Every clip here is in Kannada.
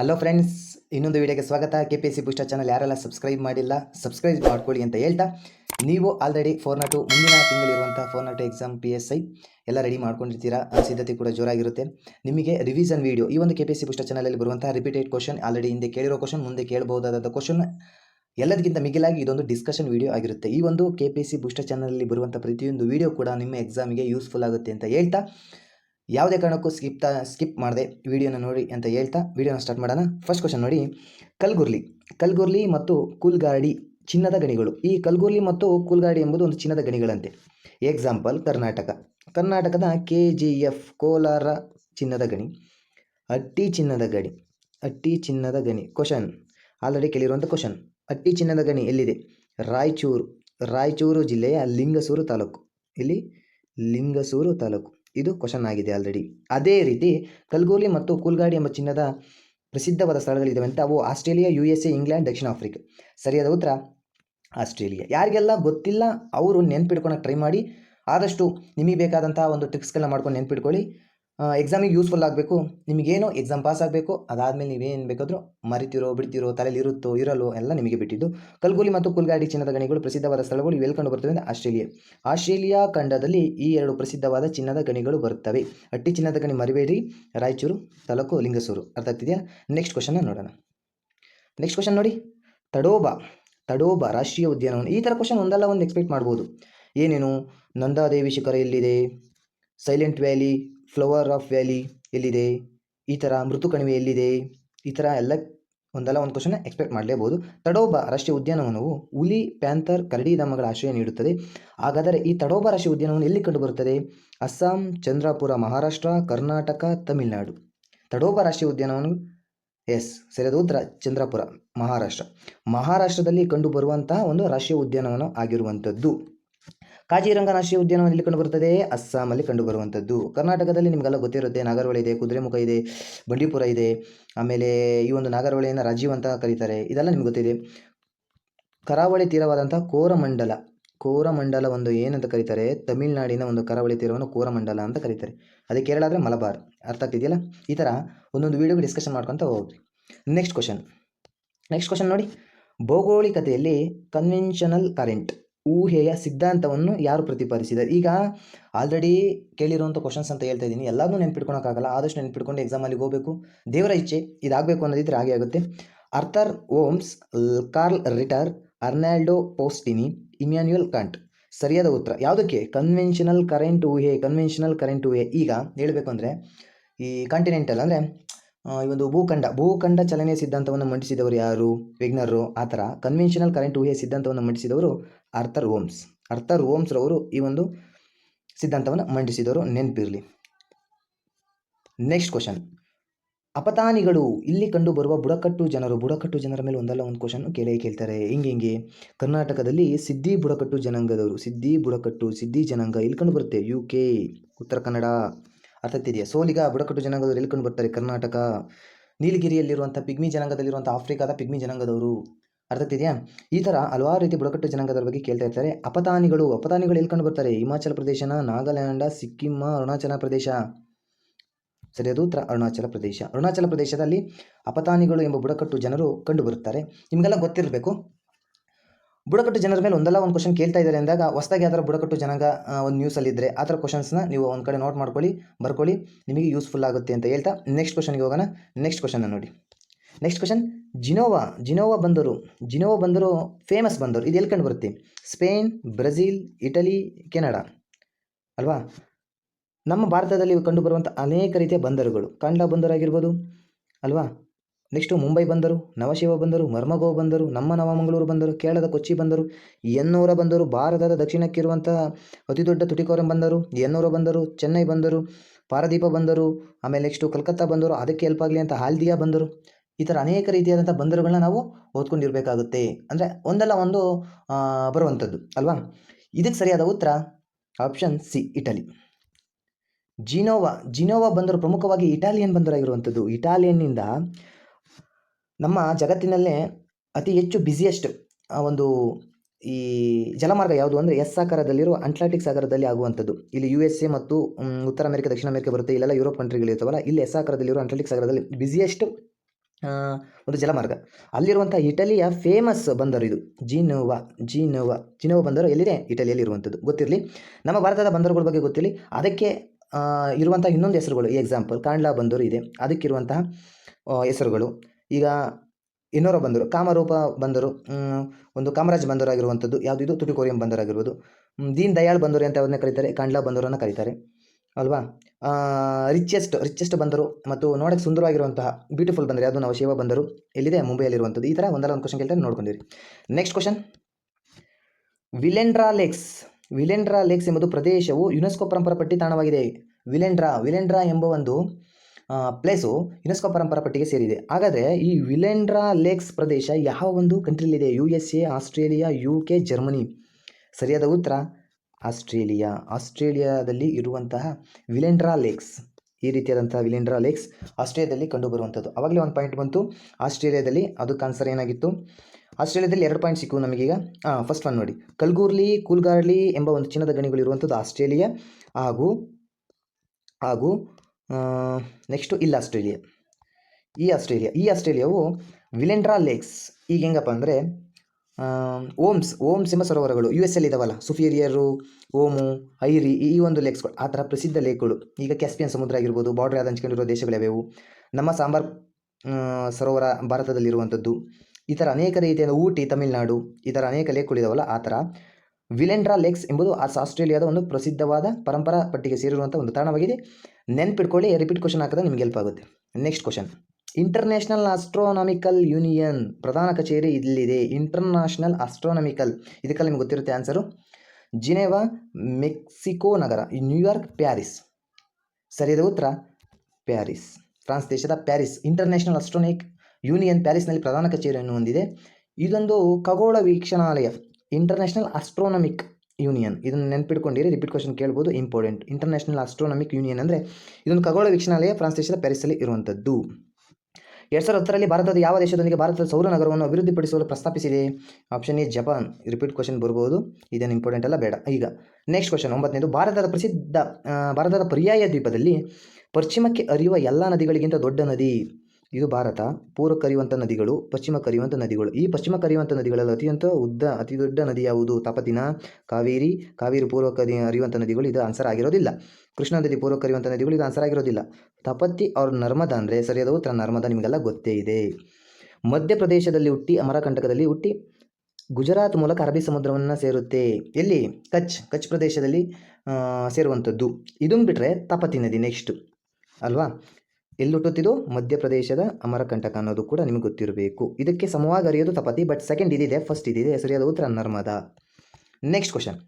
ಹಲೋ ಫ್ರೆಂಡ್ಸ್ ಇನ್ನೊಂದು ವಿಡಿಯೋಗೆ ಸ್ವಾಗತ. K P C booster channel ಯಾರೆಲ್ಲ ಸಬ್ಸ್ಕ್ರೈಬ್ ಮಾಡಿಲ್ಲ ಸಬ್ಸ್ಕ್ರೈಬ್ ಮಾಡ್ಕೊಳ್ಳಿ ಅಂತ ಹೇಳ್ತಾ, ನೀವು ಆಲ್ರೆಡಿ ಫೋರ್ ನಾಟು ಮುಂದಿನ ತಿಂಗಳಿರುವಂಥ four naught exam P S I ಎಲ್ಲ ರೆಡಿ ಮಾಡ್ಕೊಂಡಿರ್ತೀರಾ ಆ ಸಿದ್ಧತೆ ಕೂಡ ಜೋರಾಗಿರುತ್ತೆ. ನಿಮಗೆ ರಿವಿಷನ್ ವೀಡಿಯೋ ಈ ಒಂದು ಕೆ ಪಿ ಸಿ ಬೂಸ್ಟರ್ ಚಾನಲಲ್ಲಿ ಬರುವಂಥ ರಿಪೀಟೆಡ್ ಕ್ವಶನ್ ಆಲ್ರೆಡಿ ಹಿಂದೆ ಕೇಳಿರೋ ಕ್ವಶನ್ ಮುಂದೆ ಕೇಳಬಹುದಾದ ಕ್ವಶನ್ ಎಲ್ಲದಕ್ಕಿಂತ ಮಿಗಿಲಾಗಿ ಇದೊಂದು ಡಿಸ್ಕಷನ್ ವೀಡಿಯೋ ಆಗಿರುತ್ತೆ. ಈ ಒಂದು ಕೆ ಪಿ ಸಿ ಬೂಸ್ಟರ್ ಚಾನಲಲ್ಲಿ ಬರುವಂಥ ಪ್ರತಿಯೊಂದು ವೀಡಿಯೋ ಕೂಡ ನಿಮ್ಮ ಎಕ್ಸಾಮಿಗೆ ಯೂಸ್ಫುಲ್ ಆಗುತ್ತೆ ಅಂತ ಹೇಳ್ತಾ ಯಾವುದೇ ಕಾರಣಕ್ಕೂ ಸ್ಕಿಪ್ ತ ಸ್ಕಿಪ್ ಮಾಡದೆ ವಿಡಿಯೋನ ನೋಡಿ ಅಂತ ಹೇಳ್ತಾ ವಿಡಿಯೋನ ಸ್ಟಾರ್ಟ್ ಮಾಡೋಣ. ಫಸ್ಟ್ ಕ್ವಶನ್ ನೋಡಿ, ಕಲ್ಗುರ್ಲಿ. ಕಲ್ಗುರ್ಲಿ ಮತ್ತು ಕೂಲ್ಗಾಡಿ ಚಿನ್ನದ ಗಣಿಗಳು. ಈ ಕಲ್ಗುರ್ಲಿ ಮತ್ತು ಕೂಲ್ಗಾಡಿ ಎಂಬುದು ಒಂದು ಚಿನ್ನದ ಗಣಿಗಳಂತೆ. ಎಕ್ಸಾಂಪಲ್ ಕರ್ನಾಟಕ. ಕರ್ನಾಟಕದ ಕೆ ಜಿ ಎಫ್ ಕೋಲಾರ ಚಿನ್ನದ ಗಣಿ. ಅಟ್ಟಿ ಚಿನ್ನದ ಗಣಿ. ಅಟ್ಟಿ ಚಿನ್ನದ ಗಣಿ. ಕ್ವಶನ್ ಆಲ್ರೆಡಿ ಕೇಳಿರುವಂಥ ಕ್ವಶನ್ ಅಟ್ಟಿ ಚಿನ್ನದ ಗಣಿ ಎಲ್ಲಿದೆ? ರಾಯಚೂರು. ರಾಯಚೂರು ಜಿಲ್ಲೆಯ ಲಿಂಗಸೂರು ತಾಲೂಕು. ಇಲ್ಲಿ ಲಿಂಗಸೂರು ತಾಲೂಕು. ಇದು ಕ್ವಶನ್ ಆಗಿದೆ ಆಲ್ರೆಡಿ ಅದೇ ರೀತಿ ಕಲ್ಗೋಲಿ ಮತ್ತು ಕೂಲ್ಗಾಡಿ ಎಂಬ ಚಿನ್ನದ ಪ್ರಸಿದ್ಧವಾದ ಸ್ಥಳಗಳಿದ್ದಾವೆ ಅಂತ ಅವು Australia U S A England Dakshina Africa. ಸರಿಯಾದ ಉತ್ತರ, ಆಸ್ಟ್ರೇಲಿಯಾ. ಯಾರಿಗೆಲ್ಲ ಗೊತ್ತಿಲ್ಲ, ಅವರು ನೆನ್ಪಿಡ್ಕೊಳಕ್ಕೆ ಟ್ರೈ ಮಾಡಿ, ಆದಷ್ಟು ನಿಮಗೆ ಬೇಕಾದಂಥ ಒಂದು ಟ್ರಿಕ್ಸ್ಗಳನ್ನ ಮಾಡ್ಕೊಂಡು ನೆನ್ಪಿಟ್ಕೊಳ್ಳಿ. ಎಕ್ಸಾಮಿಗೆ ಯೂಸ್ಫುಲ್ ಆಗಬೇಕು. ನಿಮಗೇನು ಎಕ್ಸಾಮ್ ಪಾಸ್ ಆಗಬೇಕು, ಅದಾದಮೇಲೆ ನೀವೇನು ಬೇಕಾದರೂ ಮರಿತಿರೋ, ಬಿಡ್ತಿರೋ ತಲೆಯಲ್ಲಿ ಇರುತ್ತೋ ಇರಲ್ಲೋ ಎಲ್ಲ ನಿಮಗೆ ಬಿಟ್ಟಿದ್ದು. ಕಲ್ಗುಲಿ ಮತ್ತು ಕುಲ್ಗಾಡಿ ಚಿನ್ನದ ಗಣಿಗಳು ಪ್ರಸಿದ್ಧವಾದ ಸ್ಥಳಗಳು ಇವೆಲ್ಲಿ ಕಂಡು ಬರ್ತವೆ ಅಂದರೆ ಆಸ್ಟ್ರೇಲಿಯಾ. ಆಸ್ಟ್ರೇಲಿಯಾ ಖಂಡದಲ್ಲಿ ಈ ಎರಡು ಪ್ರಸಿದ್ಧವಾದ ಚಿನ್ನದ ಗಣಿಗಳು ಬರುತ್ತವೆ ಅಟ್ಟಿ ಚಿನ್ನದ ಗಣಿ ಮರಿಬೇಡಿ, ರಾಯಚೂರು, ತಾಲೂಕು, ಲಿಂಗಸೂರು. ಅರ್ಥ ಆಗ್ತಿದೆಯಾ? ನೆಕ್ಸ್ಟ್ ಕ್ವಶನ್ನ ನೋಡೋಣ. ನೆಕ್ಸ್ಟ್ ಕ್ವಶನ್ ನೋಡಿ. ತಡೋಬಾ ತಡೋಬಾ ರಾಷ್ಟ್ರೀಯ ಉದ್ಯಾನವನ. ಈ ಥರ ಕ್ವಶನ್ ಒಂದಲ್ಲ, ಒಂದು ಎಕ್ಸ್ಪೆಕ್ಟ್ ಮಾಡ್ಬೋದು. ಏನೇನು? ನಂದಾದೇವಿ ಶಿಖರ ಎಲ್ಲಿದೆ? Silent valley flower of valley ಎಲ್ಲಿದೆ? ಈ ಥರ ಮೃತು ಕಣಿವೆ ಎಲ್ಲಿದೆ? ಈ ಥರ ಎಲ್ಲ ಒಂದಲ್ಲ, ಒಂದು ಕ್ವಶನ್ ಎಕ್ಸ್ಪೆಕ್ಟ್ ಮಾಡಲೇಬಹುದು ತಡೋಬ ರಾಷ್ಟ್ರೀಯ ಉದ್ಯಾನವನವು ಹುಲಿ, ಪ್ಯಾಂಥರ್ ಕರಡಿಧಾಮಗಳ ಆಶ್ರಯ ನೀಡುತ್ತದೆ. ಹಾಗಾದರೆ ಈ ತಡೋಬ ರಾಷ್ಟ್ರೀಯ ಉದ್ಯಾನವನ ಎಲ್ಲಿ ಕಂಡುಬರುತ್ತದೆ ಅಸ್ಸಾಂ, ಚಂದ್ರಾಪುರ, ಮಹಾರಾಷ್ಟ್ರ, ಕರ್ನಾಟಕ, ತಮಿಳುನಾಡು. ತಡೋಬ ರಾಷ್ಟ್ರೀಯ ಉದ್ಯಾನವನ ಎಸ್ ಸರಿಯಾದ ಉತ್ತರ ಚಂದ್ರಾಪುರ, ಮಹಾರಾಷ್ಟ್ರ. ಮಹಾರಾಷ್ಟ್ರದಲ್ಲಿ ಕಂಡುಬರುವಂತಹ ಒಂದು ರಾಷ್ಟ್ರೀಯ ಉದ್ಯಾನವನ ಆಗಿರುವಂಥದ್ದು. ಕಾಜಿರಂಗ ರಾಷ್ಟ್ರೀಯ ಉದ್ಯಾನವನ ಎಲ್ಲಿ ಕಂಡುಬರುತ್ತದೆ ಅಸ್ಸಾಮಲ್ಲಿ ಕಂಡುಬರುವಂಥದ್ದು. ಕರ್ನಾಟಕದಲ್ಲಿ ನಿಮಗೆಲ್ಲ ಗೊತ್ತಿರುತ್ತೆ, ನಾಗರಹೊಳೆ ಇದೆ, ಕುದುರೆಮುಖ ಇದೆ, ಬಂಡೀಪುರ ಇದೆ, ಆಮೇಲೆ ಈ ಒಂದು ನಾಗರಹೊಳೆಯನ್ನು ರಾಜೀವ್ ಅಂತ ಕರೀತಾರೆ. ಇದೆಲ್ಲ ನಿಮ್ಗೆ ಗೊತ್ತಿದೆ. ಕರಾವಳಿ ತೀರವಾದಂಥ ಕೋರಮಂಡಲ. ಕೋರಮಂಡಲ ಒಂದು ಏನಂತ ಕರೀತಾರೆ? ತಮಿಳುನಾಡಿನ ಒಂದು ಕರಾವಳಿ ತೀರವನ್ನು ಕೋರಮಂಡಲ ಅಂತ ಕರೀತಾರೆ. ಅದೇ ಕೇರಳ ಆದರೆ ಮಲಬಾರ್. ಅರ್ಥ ಆಗ್ತಿದೆಯಲ್ಲ ಈ ಥರ ಒಂದೊಂದು ವೀಡಿಯೋಗೆ ಡಿಸ್ಕಷನ್ ಮಾಡ್ಕೊತ ಹೋಗ್ರಿ. ನೆಕ್ಸ್ಟ್ ಕ್ವಶನ್ ನೆಕ್ಸ್ಟ್ ಕ್ವಶನ್ ನೋಡಿ. ಭೌಗೋಳಿಕತೆಯಲ್ಲಿ ಕನ್ವೆನ್ಷನಲ್ ಕರೆಂಟ್ ಊಹೆಯ ಸಿದ್ಧಾಂತವನ್ನು ಯಾರು ಪ್ರತಿಪಾದಿಸಿದ್ದಾರೆ? ಈಗ ಆಲ್ರೆಡಿ ಕೇಳಿರುವಂಥ ಕ್ವಶನ್ಸ್ ಅಂತ ಹೇಳ್ತಾ ಇದ್ದೀನಿ. ಎಲ್ಲದನ್ನೂ ನೆನ್ಪಿಟ್ಕೊಳಕ್ಕಾಗಲ್ಲ, ಆದಷ್ಟು ನೆನ್ಪಿಟ್ಕೊಂಡು ಎಕ್ಸಾಮಲ್ಲಿ ಹೋಗಬೇಕು. ದೇವರ ಇಚ್ಛೆ ಇದಾಗಬೇಕು ಅನ್ನೋದಿದ್ರೆ ಹಾಗೆ ಆಗುತ್ತೆ. Arthur Holmes, Karl Ritter, Arnaldo Postini, Immanuel Kant. ಸರಿಯಾದ ಉತ್ತರ. ಯಾವುದಕ್ಕೆ? ಕನ್ವೆನ್ಷನಲ್ ಕರೆಂಟ್ ಊಹೆ ಕನ್ವೆನ್ಷನಲ್ ಕರೆಂಟ್ ಊಹೆ. ಈಗ ಹೇಳಬೇಕು ಅಂದರೆ ಈ ಕಾಂಟಿನೆಂಟಲ್ ಅಂದರೆ ಈ ಒಂದು ಭೂಖಂಡ ಭೂಖಂಡ ಚಲನೆಯ ಸಿದ್ಧಾಂತವನ್ನು ಮಂಡಿಸಿದವರು ಯಾರು? ವಿಘ್ನರು. ಆ ಥರ ಕನ್ವೆನ್ಷನಲ್ ಕರೆಂಟ್ ಊಹೆಯ ಸಿದ್ಧಾಂತವನ್ನು ಮಂಡಿಸಿದವರು ಅರ್ಥರ್ ಓಮ್ಸ್. ಅರ್ಥರ್ ಓಮ್ಸ್ ರವರು ಈ ಒಂದು ಸಿದ್ಧಾಂತವನ್ನು ಮಂಡಿಸಿದವರು ನೆನಪಿರಲಿ. ನೆಕ್ಸ್ಟ್ ಕ್ವಶನ್ ಅಪತಾನಿಗಳು ಇಲ್ಲಿ ಕಂಡು ಬರುವ ಬುಡಕಟ್ಟು ಜನರು, ಬುಡಕಟ್ಟು ಜನರ ಮೇಲೆ ಒಂದಲ್ಲ, ಒಂದು ಕ್ವಶನ್ ಕೇಳೇ ಕೇಳ್ತಾರೆ. ಹಿಂಗೆ ಹಿಂಗೆ? ಕರ್ನಾಟಕದಲ್ಲಿ ಸಿದ್ದಿ ಬುಡಕಟ್ಟು ಜನಾಂಗದವರು ಸಿದ್ದಿ ಬುಡಕಟ್ಟು ಸಿದ್ದಿ ಜನಾಂಗ ಇಲ್ಲಿ ಕಂಡು ಬರುತ್ತೆ ಯು ಕೆ ಉತ್ತರ ಕನ್ನಡ. ಅರ್ಥ ಆಗ್ತಿದೆಯಾ ಸೋಲಿಗ ಬುಡಕಟ್ಟು ಜನಾಂಗದವರು ಎಲ್ಲಿ ಕಂಡು ಬರ್ತಾರೆ ಕರ್ನಾಟಕ. ನೀಲಗಿರಿಯಲ್ಲಿರುವಂಥ ಪಿಗ್ಮಿ ಜನಾಂಗದಲ್ಲಿರುವಂಥ ಆಫ್ರಿಕಾದ ಪಿಗ್ಮಿ ಜನಾಂಗದವರು. ಅರ್ಥ ಆಗ್ತಿದೆಯಾ ಈ ಥರ ಹಲವಾರು ರೀತಿ ಬುಡಕಟ್ಟು ಜನಾಂಗದ ಬಗ್ಗೆ ಕೇಳ್ತಾ ಇರ್ತಾರೆ. ಅಪತಾನಿಗಳು ಅಪತಾನಿಗಳು ಎಲ್ಲಿ ಕಂಡು ಬರ್ತಾರೆ ಹಿಮಾಚಲ ಪ್ರದೇಶನ, ನಾಗಾಲ್ಯಾಂಡ ಸಿಕ್ಕಿಂ ಅರುಣಾಚಲ ಪ್ರದೇಶ. ಸರಿಯಾದ ಉತ್ತರ. ಅರುಣಾಚಲ ಪ್ರದೇಶ. ಅರುಣಾಚಲ ಪ್ರದೇಶದಲ್ಲಿ ಅಪತಾನಿಗಳು ಎಂಬ ಬುಡಕಟ್ಟು ಜನರು ಕಂಡುಬರುತ್ತಾರೆ. ನಿಮಗೆಲ್ಲ ಗೊತ್ತಿರಬೇಕು. ಬುಡಕಟ್ಟು ಜನರ ಮೇಲೆ ಒಂದಲ್ಲ ಒಂದು ಕ್ವಶನ್ ಕೇಳ್ತಾ ಇದ್ದಾರೆ ಅಂದಾಗ ಹೊಸದಾಗಿ ಯಾವ್ದಾರ ಬುಡಕಟ್ಟು ಜನಾಂಗ ಒಂದು ನ್ಯೂಸಲ್ಲಿದ್ದರೆ ಆ ಥರ ಕ್ವಶನ್ಸ್ನ ನೀವು ಒಂದು ಕಡೆ ನೋಟ್ ಮಾಡ್ಕೊಳ್ಳಿ, ಬರ್ಕೊಳ್ಳಿ. ನಿಮಗೆ ಯೂಸ್ಫುಲ್ ಆಗುತ್ತೆ ಅಂತ ಹೇಳ್ತಾ ನೆಕ್ಸ್ಟ್ ಕ್ವಶನ್ಗೆ ಹೋಗೋಣ. ನೆಕ್ಸ್ಟ್ ಕ್ವಶನ್ನ ನೋಡಿ. ನೆಕ್ಸ್ಟ್ ಕ್ವಶನ್ ಜಿನೋವಾ ಜಿನೋವಾ ಬಂದರು ಜಿನೋವಾ ಬಂದರು ಫೇಮಸ್ ಬಂದರು. ಇದು ಎಲ್ಲಿ ಕಂಡು ಬರುತ್ತೆ? Spain, Brazil, Italy, Canada. ಅಲ್ವಾ? ನಮ್ಮ ಭಾರತದಲ್ಲಿ ಕಂಡುಬರುವಂಥ ಅನೇಕ ರೀತಿಯ ಬಂದರುಗಳು. ಕಂಡ ಬಂದರು ಆಗಿರ್ಬೋದು ಅಲ್ವಾ? ನೆಕ್ಸ್ಟು ಮುಂಬೈ ಬಂದರು, ನವಶಿವ ಬಂದರು, ಮರ್ಮಗೋ ಬಂದರು, ನಮ್ಮ ನವಮಂಗಳೂರು ಬಂದರು, ಕೇರಳದ ಕೊಚ್ಚಿ ಬಂದರು, ಎನ್ನೂರ ಬಂದರು, ಭಾರತದ ದಕ್ಷಿಣಕ್ಕಿರುವಂಥ ಅತಿ ದೊಡ್ಡ ತುಟಿಕೋರಂ ಬಂದರು, ಎನ್ನೂರ ಬಂದರು, ಚೆನ್ನೈ ಬಂದರು, ಪಾರದೀಪ ಬಂದರು, ಆಮೇಲೆ ನೆಕ್ಸ್ಟು ಕಲ್ಕತ್ತಾ ಬಂದರು, ಅದಕ್ಕೆ ಹೆಲ್ಪ್ ಆಗಲಿ ಅಂತ ಹಾಲ್ದಿಯಾ ಬಂದರು. ಈ ಥರ ಅನೇಕ ರೀತಿಯಾದಂಥ ಬಂದರುಗಳನ್ನ ನಾವು ಓದ್ಕೊಂಡಿರಬೇಕಾಗುತ್ತೆ. ಅಂದರೆ ಒಂದಲ್ಲ ಒಂದು ಬರುವಂಥದ್ದು, ಅಲ್ವಾ? ಇದಕ್ಕೆ ಸರಿಯಾದ ಉತ್ತರ option C Italy Genoa Genoa ಬಂದರು ಪ್ರಮುಖವಾಗಿ ಇಟಾಲಿಯನ್ ಬಂದರಾಗಿರುವಂಥದ್ದು. ಇಟಾಲಿಯನ್ನಿಂದ ನಮ್ಮ ಜಗತ್ತಿನಲ್ಲೇ ಅತಿ ಹೆಚ್ಚು ಬ್ಯುಸಿಯೆಸ್ಟ್ ಒಂದು ಈ ಜಲಮಾರ್ಗ ಯಾವುದು ಅಂದರೆ ಎಸ್ ಸಾಗರದಲ್ಲಿರುವ ಅಂಟ್ಲಾಂಟಿಕ್ ಸಾಗರದಲ್ಲಿ ಆಗುವಂಥದ್ದು. ಇಲ್ಲಿ ಯು ಎಸ್ ಎ ಮತ್ತು ಉತ್ತರ ಅಮೆರಿಕ, ದಕ್ಷಿಣ ಅಮೆರಿಕ ಬರುತ್ತೆ. ಇಲ್ಲೆಲ್ಲ ಯುರೋಪ್ ಕಂಟ್ರಿಗಳಿರ್ತಾವಲ್ಲ ಇಲ್ಲಿ ಎಸ್ ಆಕಾರದಲ್ಲಿರುವ ಅಟ್ಲಾಂಟಿಕ್ ಸಾಗರದಲ್ಲಿ ಬ್ಯುಸಿಯೆಸ್ಟ್ ಒಂದು ಜಲಮಾರ್ಗ. ಅಲ್ಲಿರುವಂಥ ಇಟಲಿಯ ಫೇಮಸ್ ಬಂದರು ಇದು. ಜಿನೋವಾ ಜಿನೋವಾ ಜಿನೋವಾ ಬಂದರು. ಎಲ್ಲಿದೆ? ಇಟಲಿಯಲ್ಲಿ ಇರುವಂಥದ್ದು. ಗೊತ್ತಿರಲಿ? ನಮ್ಮ ಭಾರತದ ಬಂದರುಗಳ ಬಗ್ಗೆ ಗೊತ್ತಿರಲಿ? ಅದಕ್ಕೆ ಇರುವಂಥ ಇನ್ನೊಂದು ಹೆಸರುಗಳು. ಈ ಎಕ್ಸಾಂಪಲ್ ಕಾಂಡ್ಲಾ ಬಂದರು ಇದೆ. ಅದಕ್ಕಿರುವಂತಹ ಹೆಸರುಗಳು. ಈಗ ಇನ್ನೋರ ಬಂದರು, ಕಾಮರೂಪ ಬಂದರು ಒಂದು ಕಾಮರಾಜ್ ಯಾವುದು ಇದು? ತುಟಿಕೋರಿಯಂ ಬಂದರು ಆಗಿರ್ಬೋದು ದೀನ್ ದಯಾಳ್ ಬಂದರು ಅಂತ ಅವ್ರನ್ನ ಕರೀತಾರೆ? ಕಾಂಡ್ಲಾ ಬಂದರನ್ನು ಕರೀತಾರೆ, ಅಲ್ವಾ? ರಿಚೆಸ್ಟ್ ರಿಚೆಸ್ಟ್ ಬಂದರು ಮತ್ತು ನೋಡೋಕ್ಕೆ ಸುಂದರವಾಗಿರುವಂತಹ ಬ್ಯೂಟಿಫುಲ್ ಬಂದರು ಯಾವುದು? ನಾವು ಶಿವ ಬಂದರು. ಎಲ್ಲಿದೆ? ಮುಂಬೈಯಲ್ಲಿರುವಂಥದ್ದು. ಈ ಥರ ಒಂದಲ್ಲ ಒಂದು ಕ್ವಶನ್ ಕೇಳ್ತಾರೆ, ನೋಡ್ಕೊಂಡಿರಿ. Next question Willandra lakes Willandra lakes ಎಂಬುದು ಪ್ರದೇಶವು ಯುನೆಸ್ಕೋ ಪರಂಪರಾ ಪಟ್ಟಿ ತಾಣವಾಗಿದೆ ವಿಲೆಂಡ್ರಾ ವಿಲೆಂಡ್ರಾ ಎಂಬ ಒಂದು ಪ್ಲೇಸು ಯುನೆಸ್ಕೋ ಪರಂಪರಾ ಪಟ್ಟಿಗೆ ಸೇರಿದೆ. ಹಾಗಾದರೆ ಈ ವಿಲೆಂಡ್ರಾ ಲೇಕ್ಸ್ ಪ್ರದೇಶ ಯಾವ ಒಂದು ಕಂಟ್ರಿಲಿದೆ U S A, Australia, U K, Germany. ಸರಿಯಾದ ಉತ್ತರ? ಆಸ್ಟ್ರೇಲಿಯಾ. ಆಸ್ಟ್ರೇಲಿಯಾದಲ್ಲಿ ಇರುವಂತಹ ವಿಲೆಂಡ್ರಾ ಲೇಕ್ಸ್. ಈ ರೀತಿಯಾದಂತಹ ವಿಲೆಂಡ್ರಾ ಲೇಕ್ಸ್ ಆಸ್ಟ್ರೇಲಿಯಾದಲ್ಲಿ ಕಂಡುಬರುವಂಥದ್ದು. ಆವಾಗಲೇ ಒಂದು ಪಾಯಿಂಟ್ ಬಂತು. ಆಸ್ಟ್ರೇಲಿಯಾದಲ್ಲಿ ಅದಕ್ಕೆ ಆನ್ಸರ್ ಏನಾಗಿತ್ತು? ಆಸ್ಟ್ರೇಲಿಯಾದಲ್ಲಿ ಎರಡು ಪಾಯಿಂಟ್ ಸಿಕ್ಕು ನಮಗೀಗ. ಫಸ್ಟ್ ಒನ್ ನೋಡಿ. ಕಲ್ಗೂರ್ಲಿ, ಕೂಲ್ಗಾರ್ಲಿ ಎಂಬ ಒಂದು ಚಿನ್ನದ ಗಣಿಗಳು ಇರುವಂಥದ್ದು ಆಸ್ಟ್ರೇಲಿಯಾ ಹಾಗೂ ಹಾಗೂ ನೆಕ್ಸ್ಟು ಇಲ್ಲ ಆಸ್ಟ್ರೇಲಿಯಾ. ಈ ಆಸ್ಟ್ರೇಲಿಯಾ, ಈ ಆಸ್ಟ್ರೇಲಿಯಾವು ವಿಲೆಂಡ್ರಾ ಲೇಕ್ಸ್. ಈಗ ಹೆಂಗಪ್ಪ ಅಂದರೆ ಓಮ್ಸ್ ಓಮ್ಸ್ ಎಂಬ ಸರೋವರಗಳು ಯು ಎಸ್ ಎಲ್ ಇದಾವಲ್ಲ ಸುಫೀರಿಯರು ಓಮು, ಐರಿ, ಈ ಒಂದು ಲೇಕ್ಸ್ಗಳು, ಆ ಥರ ಪ್ರಸಿದ್ಧ ಲೇಕ್ಗಳು. ಈಗ ಕ್ಯಾಸ್ಪಿಯನ್ ಸಮುದ್ರ ಆಗಿರ್ಬೋದು, ಬಾರ್ಡ್ರ್ ಆದ ಹಂಚ್ಕೊಂಡಿರೋ ದೇಶಗಳಿವೆವು. ನಮ್ಮ ಸಾಂಬಾರ್ ಸರೋವರ ಭಾರತದಲ್ಲಿರುವಂಥದ್ದು. ಈ ಥರ ಅನೇಕ ರೀತಿಯಾದ ಊಟಿ, ತಮಿಳುನಾಡು, ಈ ಥರ ಅನೇಕ ಲೇಕ್ಗಳಿದಾವಲ್ಲ ಆ ಥರ. ವಿಲೆಂಡ್ರಾ ಲೇಕ್ಸ್ ಎಂಬುದು ಆಸ್ ಆಸ್ಟ್ರೇಲಿಯಾದ ಒಂದು ಪ್ರಸಿದ್ಧವಾದ ಪರಂಪರಾ ಪಟ್ಟಿಗೆ ಸೇರಿರುವಂಥ ಒಂದು ತಾಣವಾಗಿದೆ. ನೆನ್ಪಿಟ್ಕೊಳ್ಳಿ ರಿಪೀಟ್ ಕ್ವಶನ್ ಹಾಕಿದ್ರೆ ನಿಮ್ಗೆ ಹೆಲ್ಪ್ ಆಗುತ್ತೆ. Next question international astronomical union ಪ್ರಧಾನ ಕಚೇರಿ ಇಲ್ಲಿದೆ. ಇಂಟರ್ನ್ಯಾಷನಲ್ ಆಸ್ಟ್ರೋನಾಮಿಕಲ್ ಇದಕ್ಕೆಲ್ಲ ನಿಮ್ಗೆ ಗೊತ್ತಿರುತ್ತೆ ಆನ್ಸರು ಜಿನೆವಾ, ಮೆಕ್ಸಿಕೋ ನಗರ. ನ್ಯೂಯಾರ್ಕ್ ಪ್ಯಾರಿಸ್ ಸರಿಯಾದ ಉತ್ತರ? ಪ್ಯಾರಿಸ್ ಫ್ರಾನ್ಸ್ ದೇಶದ ಪ್ಯಾರಿಸ್ ಇಂಟರ್ನ್ಯಾಷನಲ್ ಆಸ್ಟ್ರೋನಿಕ್ ಯೂನಿಯನ್ ಪ್ಯಾರಿಸ್ನಲ್ಲಿ ಪ್ರಧಾನ ಕಚೇರಿಯನ್ನು ಹೊಂದಿದೆ. ಇದೊಂದು ಖಗೋಳ ವೀಕ್ಷಣಾಲಯ. International astronomic union. ಇದನ್ನು ನೆನ್ಪಿಟ್ಕೊಂಡಿರಿ ರಿಪೀಟ್ ಕ್ವಶನ್ ಕೇಳ್ಬೋದು ಇಂಪಾರ್ಟೆಂಟ್ ಇಂಟರ್ನ್ಯಾಷನಲ್ ಆಸ್ಟ್ರೋನಮಿಕ್ ಯೂನಿಯನ್ ಅಂದರೆ ಇದೊಂದು ಖಗೋಳ ವೀಕ್ಷಣಾಲಯ ಫ್ರಾನ್ಸ್ ದೇಶದ ಪ್ಯಾರಿಸಲ್ಲಿ ಇರುವಂಥದ್ದು ಎರಡು ಸಾವಿರದ ಹತ್ತರಲ್ಲಿ ಭಾರತದ ಯಾವ ದೇಶದೊಂದಿಗೆ ಭಾರತದ ಸೌರ ನಗರವನ್ನು ಅಭಿವೃದ್ಧಿಪಡಿಸಲು ಪ್ರಸ್ತಾಪಿಸಿದೆ? Option A Japan repeat question ಬರ್ಬೋದು. ಇದೇನು ಇಂಪಾರ್ಟೆಂಟ್ ಅಲ್ಲ, ಬೇಡ. ಈಗ ನೆಕ್ಸ್ಟ್ ಕ್ವಶನ್ ಒಂಬತ್ತನೇದು. ಭಾರತದ ಪ್ರಸಿದ್ಧ ಭಾರತದ ಪರ್ಯಾಯ ದ್ವೀಪದಲ್ಲಿ ಪಶ್ಚಿಮಕ್ಕೆ ಅರಿಯುವ ಎಲ್ಲ ನದಿಗಳಿಗಿಂತ ದೊಡ್ಡ ನದಿ. ಇದು ಭಾರತ, ಪೂರ್ವ ಕರೆಯುವಂಥ ನದಿಗಳು, ಪಶ್ಚಿಮ ಕರೆಯುವಂಥ ನದಿಗಳು. ಈ ಪಶ್ಚಿಮ ಕರೆಯುವಂಥ ನದಿಗಳಲ್ಲಿ ಅತ್ಯಂತ ಉದ್ದ, ಅತಿ ದೊಡ್ಡ ನದಿ ಯಾವುದು? ತಪತಿನ ಕಾವೇರಿ ಕಾವೇರಿ ಪೂರ್ವ ಕರಿ ಹರಿಯುವಂಥ ನದಿಗಳು ಇದು ಆನ್ಸರ್ ಆಗಿರೋದಿಲ್ಲ. ಕೃಷ್ಣಾ ನದಿ ಪೂರ್ವ ಕರೆಯುವಂಥ ನದಿಗಳು ಇದು ಆನ್ಸರ್ ಆಗಿರೋದಿಲ್ಲ. ತಪತಿ ಅವ್ರ ನರ್ಮದಾ ಅಂದರೆ ಸರಿಯಾದ ಉತ್ತರ ನರ್ಮದಾ ನಿಮಗೆಲ್ಲ ಗೊತ್ತೇ ಇದೆ. ಮಧ್ಯಪ್ರದೇಶದಲ್ಲಿ ಹುಟ್ಟಿ, ಅಮರಕಂಟಕದಲ್ಲಿ ಹುಟ್ಟಿ, ಗುಜರಾತ್ ಮೂಲಕ ಅರಬ್ಬಿ ಸಮುದ್ರವನ್ನು ಸೇರುತ್ತೆ. ಎಲ್ಲಿ? ಕಚ್ ಕಚ್ ಪ್ರದೇಶದಲ್ಲಿ ಸೇರುವಂಥದ್ದು. ಇದನ್ನು ಬಿಟ್ಟರೆ ತಪತಿ ನದಿ ನೆಕ್ಸ್ಟ್ ಅಲ್ವಾ? ಎಲ್ಲಿ ಹುಟ್ಟುತ್ತಿದ್ದು ಮಧ್ಯಪ್ರದೇಶದ ಅಮರಕಂಟಕ ಅನ್ನೋದು ಕೂಡ ನಿಮಗೆ ಗೊತ್ತಿರಬೇಕು. ಇದಕ್ಕೆ ಸಮವಾಗಿ ಅರಿಯೋದು ತಪತಿ ಬಟ್ ಸೆಕೆಂಡ್ ಇದಿದೆ ಫಸ್ಟ್ ಇದಿದೆ ಸರಿಯಾದ ಉತ್ತರ ನರ್ಮದಾ. ನೆಕ್ಸ್ಟ್ ಕ್ವಶನ್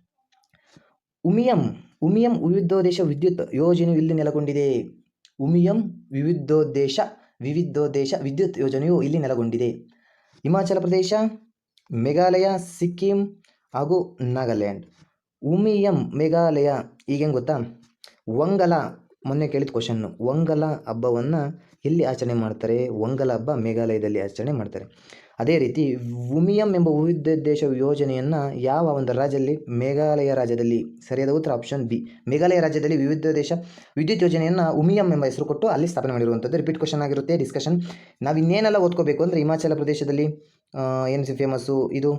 ಉಮಿಯಂ ಉಮಿಯಂ ವಿವಿಧೋದ್ದೇಶ ವಿದ್ಯುತ್ ಯೋಜನೆಯು ಇಲ್ಲಿ ನೆಲೆಗೊಂಡಿದೆ. ಉಮಿಯಂ ವಿವಿಧೋದ್ದೇಶ ವಿವಿಧೋದ್ದೇಶ ವಿದ್ಯುತ್ ಯೋಜನೆಯು ಇಲ್ಲಿ ನೆಲೆಗೊಂಡಿದೆ. ಹಿಮಾಚಲ ಪ್ರದೇಶ, ಮೇಘಾಲಯ, ಸಿಕ್ಕಿಂ ಹಾಗೂ ನಾಗಾಲ್ಯಾಂಡ್. ಉಮಿಯಂ, ಮೇಘಾಲಯ ಈಗೇನು ಗೊತ್ತಾ? ವಂಗಲ ಮೊನ್ನೆ ಕೇಳಿದ ಕ್ವಶನ್ನು ಒಂಗಲ ಹಬ್ಬವನ್ನು ಎಲ್ಲಿ ಆಚರಣೆ ಮಾಡ್ತಾರೆ? ಒಂಗಲ ಹಬ್ಬ ಮೇಘಾಲಯದಲ್ಲಿ ಆಚರಣೆ ಮಾಡ್ತಾರೆ. ಅದೇ ರೀತಿ ಉಮಿಯಂ ಎಂಬ ವಿವಿಧೋದ್ದೇಶ ಯೋಜನೆಯನ್ನು ಯಾವ ಒಂದು ರಾಜ್ಯದಲ್ಲಿ? ಮೇಘಾಲಯ ರಾಜ್ಯದಲ್ಲಿ. ಸರಿಯಾದ ಉತ್ತರ ಆಪ್ಷನ್ ಬಿ ಮೇಘಾಲಯ ರಾಜ್ಯದಲ್ಲಿ ವಿವಿಧ ದೇಶ ವಿದ್ಯುತ್ ಯೋಜನೆಯನ್ನು ಉಮಿಯಂ ಎಂಬ ಹೆಸರು ಕೊಟ್ಟು ಅಲ್ಲಿ ಸ್ಥಾಪನೆ ಮಾಡಿರುವಂಥದ್ದು ರಿಪೀಟ್ ಕ್ವಶನ್ ಆಗಿರುತ್ತೆ ಡಿಸ್ಕಷನ್ ನಾವು ಇನ್ನೇನೆಲ್ಲ ಓದ್ಕೋಬೇಕು ಅಂದರೆ ಹಿಮಾಚಲ ಪ್ರದೇಶದಲ್ಲಿ? ಏನು ಫೇಮಸ್ಸು? ಇದು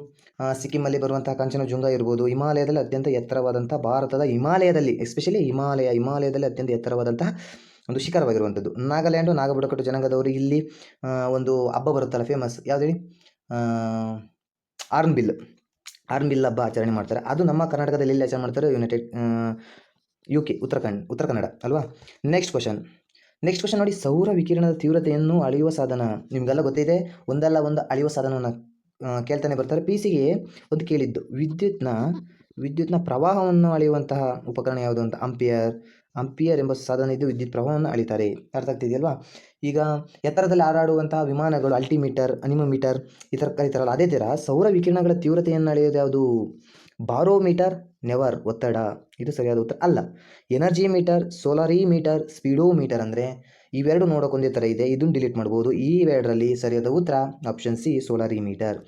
ಸಿಕ್ಕಿಮಲ್ಲಿ ಬರುವಂತಹ ಕಾಂಚನಜುಂಗ ಇರ್ಬೋದು. ಹಿಮಾಲಯದಲ್ಲಿ ಅತ್ಯಂತ ಎತ್ತರವಾದಂಥ ಭಾರತದ ಹಿಮಾಲಯದಲ್ಲಿ ಎಸ್ಪೆಷಲಿ ಹಿಮಾಲಯ, ಹಿಮಾಲಯದಲ್ಲಿ ಅತ್ಯಂತ ಎತ್ತರವಾದಂತಹ ಒಂದು ಶಿಖರವಾಗಿರುವಂಥದ್ದು. ನಾಗಾಲ್ಯಾಂಡು, ನಾಗಬುಡಕಟ್ಟು ಜನಾಂಗದವರು ಇಲ್ಲಿ ಒಂದು ಹಬ್ಬ ಬರುತ್ತಲ್ಲ ಫೇಮಸ್ ಯಾವ್ದು ಹೇಳಿ? ಆರ್ನ್ಬಿಲ್. ಆರ್ನ್ಬಿಲ್ ಹಬ್ಬ ಆಚರಣೆ ಮಾಡ್ತಾರೆ. ಅದು ನಮ್ಮ ಕರ್ನಾಟಕದಲ್ಲಿ ಎಲ್ಲಿ ಆಚರಣೆ ಮಾಡ್ತಾರೆ? United U K Uttarakhand Uttara Kannada ಅಲ್ವಾ? ನೆಕ್ಸ್ಟ್ ಕ್ವಶನ್ ನೆಕ್ಸ್ಟ್ ಕ್ವಶನ್ ನೋಡಿ, ಸೌರ ವಿಕಿರಣದ ತೀವ್ರತೆಯನ್ನು ಅಳೆಯುವ ಸಾಧನ. ನಿಮಗೆಲ್ಲ ಗೊತ್ತಿದೆ ಒಂದಲ್ಲ ಒಂದು ಅಳೆಯುವ ಸಾಧನವನ್ನು ಕೇಳ್ತಾನೆ ಬರ್ತಾರೆ. ಪಿ ಸಿಗೆ ಒಂದು ಕೇಳಿದ್ದು, ವಿದ್ಯುತ್ನ ವಿದ್ಯುತ್ನ ಪ್ರವಾಹವನ್ನು ಅಳೆಯುವಂತಹ ಉಪಕರಣ ಯಾವುದು ಅಂತ? ಅಂಪಿಯರ್ ಅಂಪಿಯರ್ ಎಂಬ ಸಾಧನ ಇದ್ದು ವಿದ್ಯುತ್ ಪ್ರವಾಹವನ್ನು ಅಳಿತಾರೆ. ಅರ್ಥ ಆಗ್ತಿದೆಯಲ್ವಾ? ಈಗ ಎತ್ತರದಲ್ಲಿ ಹಾರಾಡುವಂತಹ ವಿಮಾನಗಳು ಅಲ್ಟಿಮೀಟರ್ ಅನಿಮೋಮೀಟರ್, ಈ ಥರ ಕರೀತಾರಲ್ಲ, ಅದೇ ಥರ ಸೌರ ವಿಕಿರಣಗಳ ತೀವ್ರತೆಯನ್ನು ಅಳೆಯೋದು ಯಾವುದು? ಬಾರೋಮೀಟರ್ ನೆವರ್ ಒತ್ತಡ. ಇದು ಸರಿಯಾದ ಉತ್ತರ ಅಲ್ಲ. Energy meter, ಸೋಲಾರಿ metre, speedometer ಅಂದರೆ ಇವೆರಡು ನೋಡೋಕೆ ಒಂದೇ ಥರ ಇದೆ. ಇದನ್ನು ಡಿಲೀಟ್ ಮಾಡ್ಬೋದು. ಈ ಎರಡರಲ್ಲಿ ಸರಿಯಾದ ಉತ್ತರ ಆಪ್ಷನ್ ಸಿ, ಸೋಲಾರಿ ಮೀಟರ್.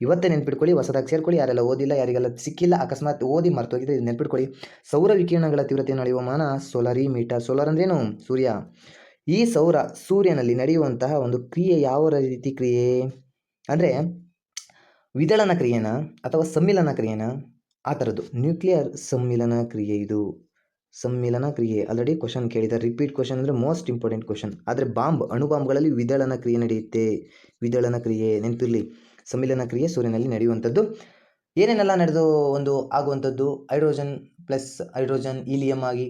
ಇವತ್ತೇ ನೆನ್ಪಿಟ್ಕೊಳ್ಳಿ, ಹೊಸದಾಗಿ ಸೇರ್ಕೊಳ್ಳಿ. ಯಾರೆಲ್ಲ ಓದಿಲ್ಲ, ಯಾರಿಗೆಲ್ಲ ಸಿಕ್ಕಿಲ್ಲ, ಅಕಸ್ಮಾತ್ ಓದಿ ಮರ್ತೋಗಿದ್ರೆ ಇದು ನೆನ್ಪಿಟ್ಕೊಳ್ಳಿ. ಸೌರ ವಿಕಿರಣಗಳ ತೀವ್ರತೆಯನ್ನು ಅಳೆಯುವ ಮಾನ ಸೋಲಾರಿ ಮೀಟರ್. ಸೋಲಾರ್ ಅಂದ್ರೇನು ಸೂರ್ಯ. ಈ ಸೌರ ಸೂರ್ಯನಲ್ಲಿ ನಡೆಯುವಂತಹ ಒಂದು ಕ್ರಿಯೆ ಯಾವ ರೀತಿ ಕ್ರಿಯೆ? ಅಂದರೆ ವಿದಳನ ಕ್ರಿಯೆನ ಅಥವಾ ಸಮ್ಮಿಲನ ಕ್ರಿಯೆನ ಆ ಥರದ್ದು ನ್ಯೂಕ್ಲಿಯರ್ ಸಮ್ಮಿಲನ ಕ್ರಿಯೆ ಇದು. ಸಮ್ಮಿಲನ ಕ್ರಿಯೆ. ಆಲ್ರೆಡಿ ಕ್ವಶನ್ ಕೇಳಿದ್ದಾರೆ ರಿಪೀಟ್ ಕ್ವಶನ್ ಅಂದರೆ ಮೋಸ್ಟ್ ಇಂಪಾರ್ಟೆಂಟ್ ಕ್ವಶನ್ ಆದರೆ ಬಾಂಬ್, ಅಣುಬಾಂಬ್ಗಳಲ್ಲಿ ವಿದಳನ ಕ್ರಿಯೆ ನಡೆಯುತ್ತೆ. ವಿದಳನ ಕ್ರಿಯೆ ನೆನಪಿರಲಿ. ಸಮ್ಮಿಲನ ಕ್ರಿಯೆ ಸೂರ್ಯನಲ್ಲಿ ನಡೆಯುವಂಥದ್ದು. ಏನೇನೆಲ್ಲ ನಡೆದು ಒಂದು ಆಗುವಂಥದ್ದು? ಹೈಡ್ರೋಜನ್ ಪ್ಲಸ್ ಹೈಡ್ರೋಜನ್ ಈಲಿಯಮ್ ಆಗಿ.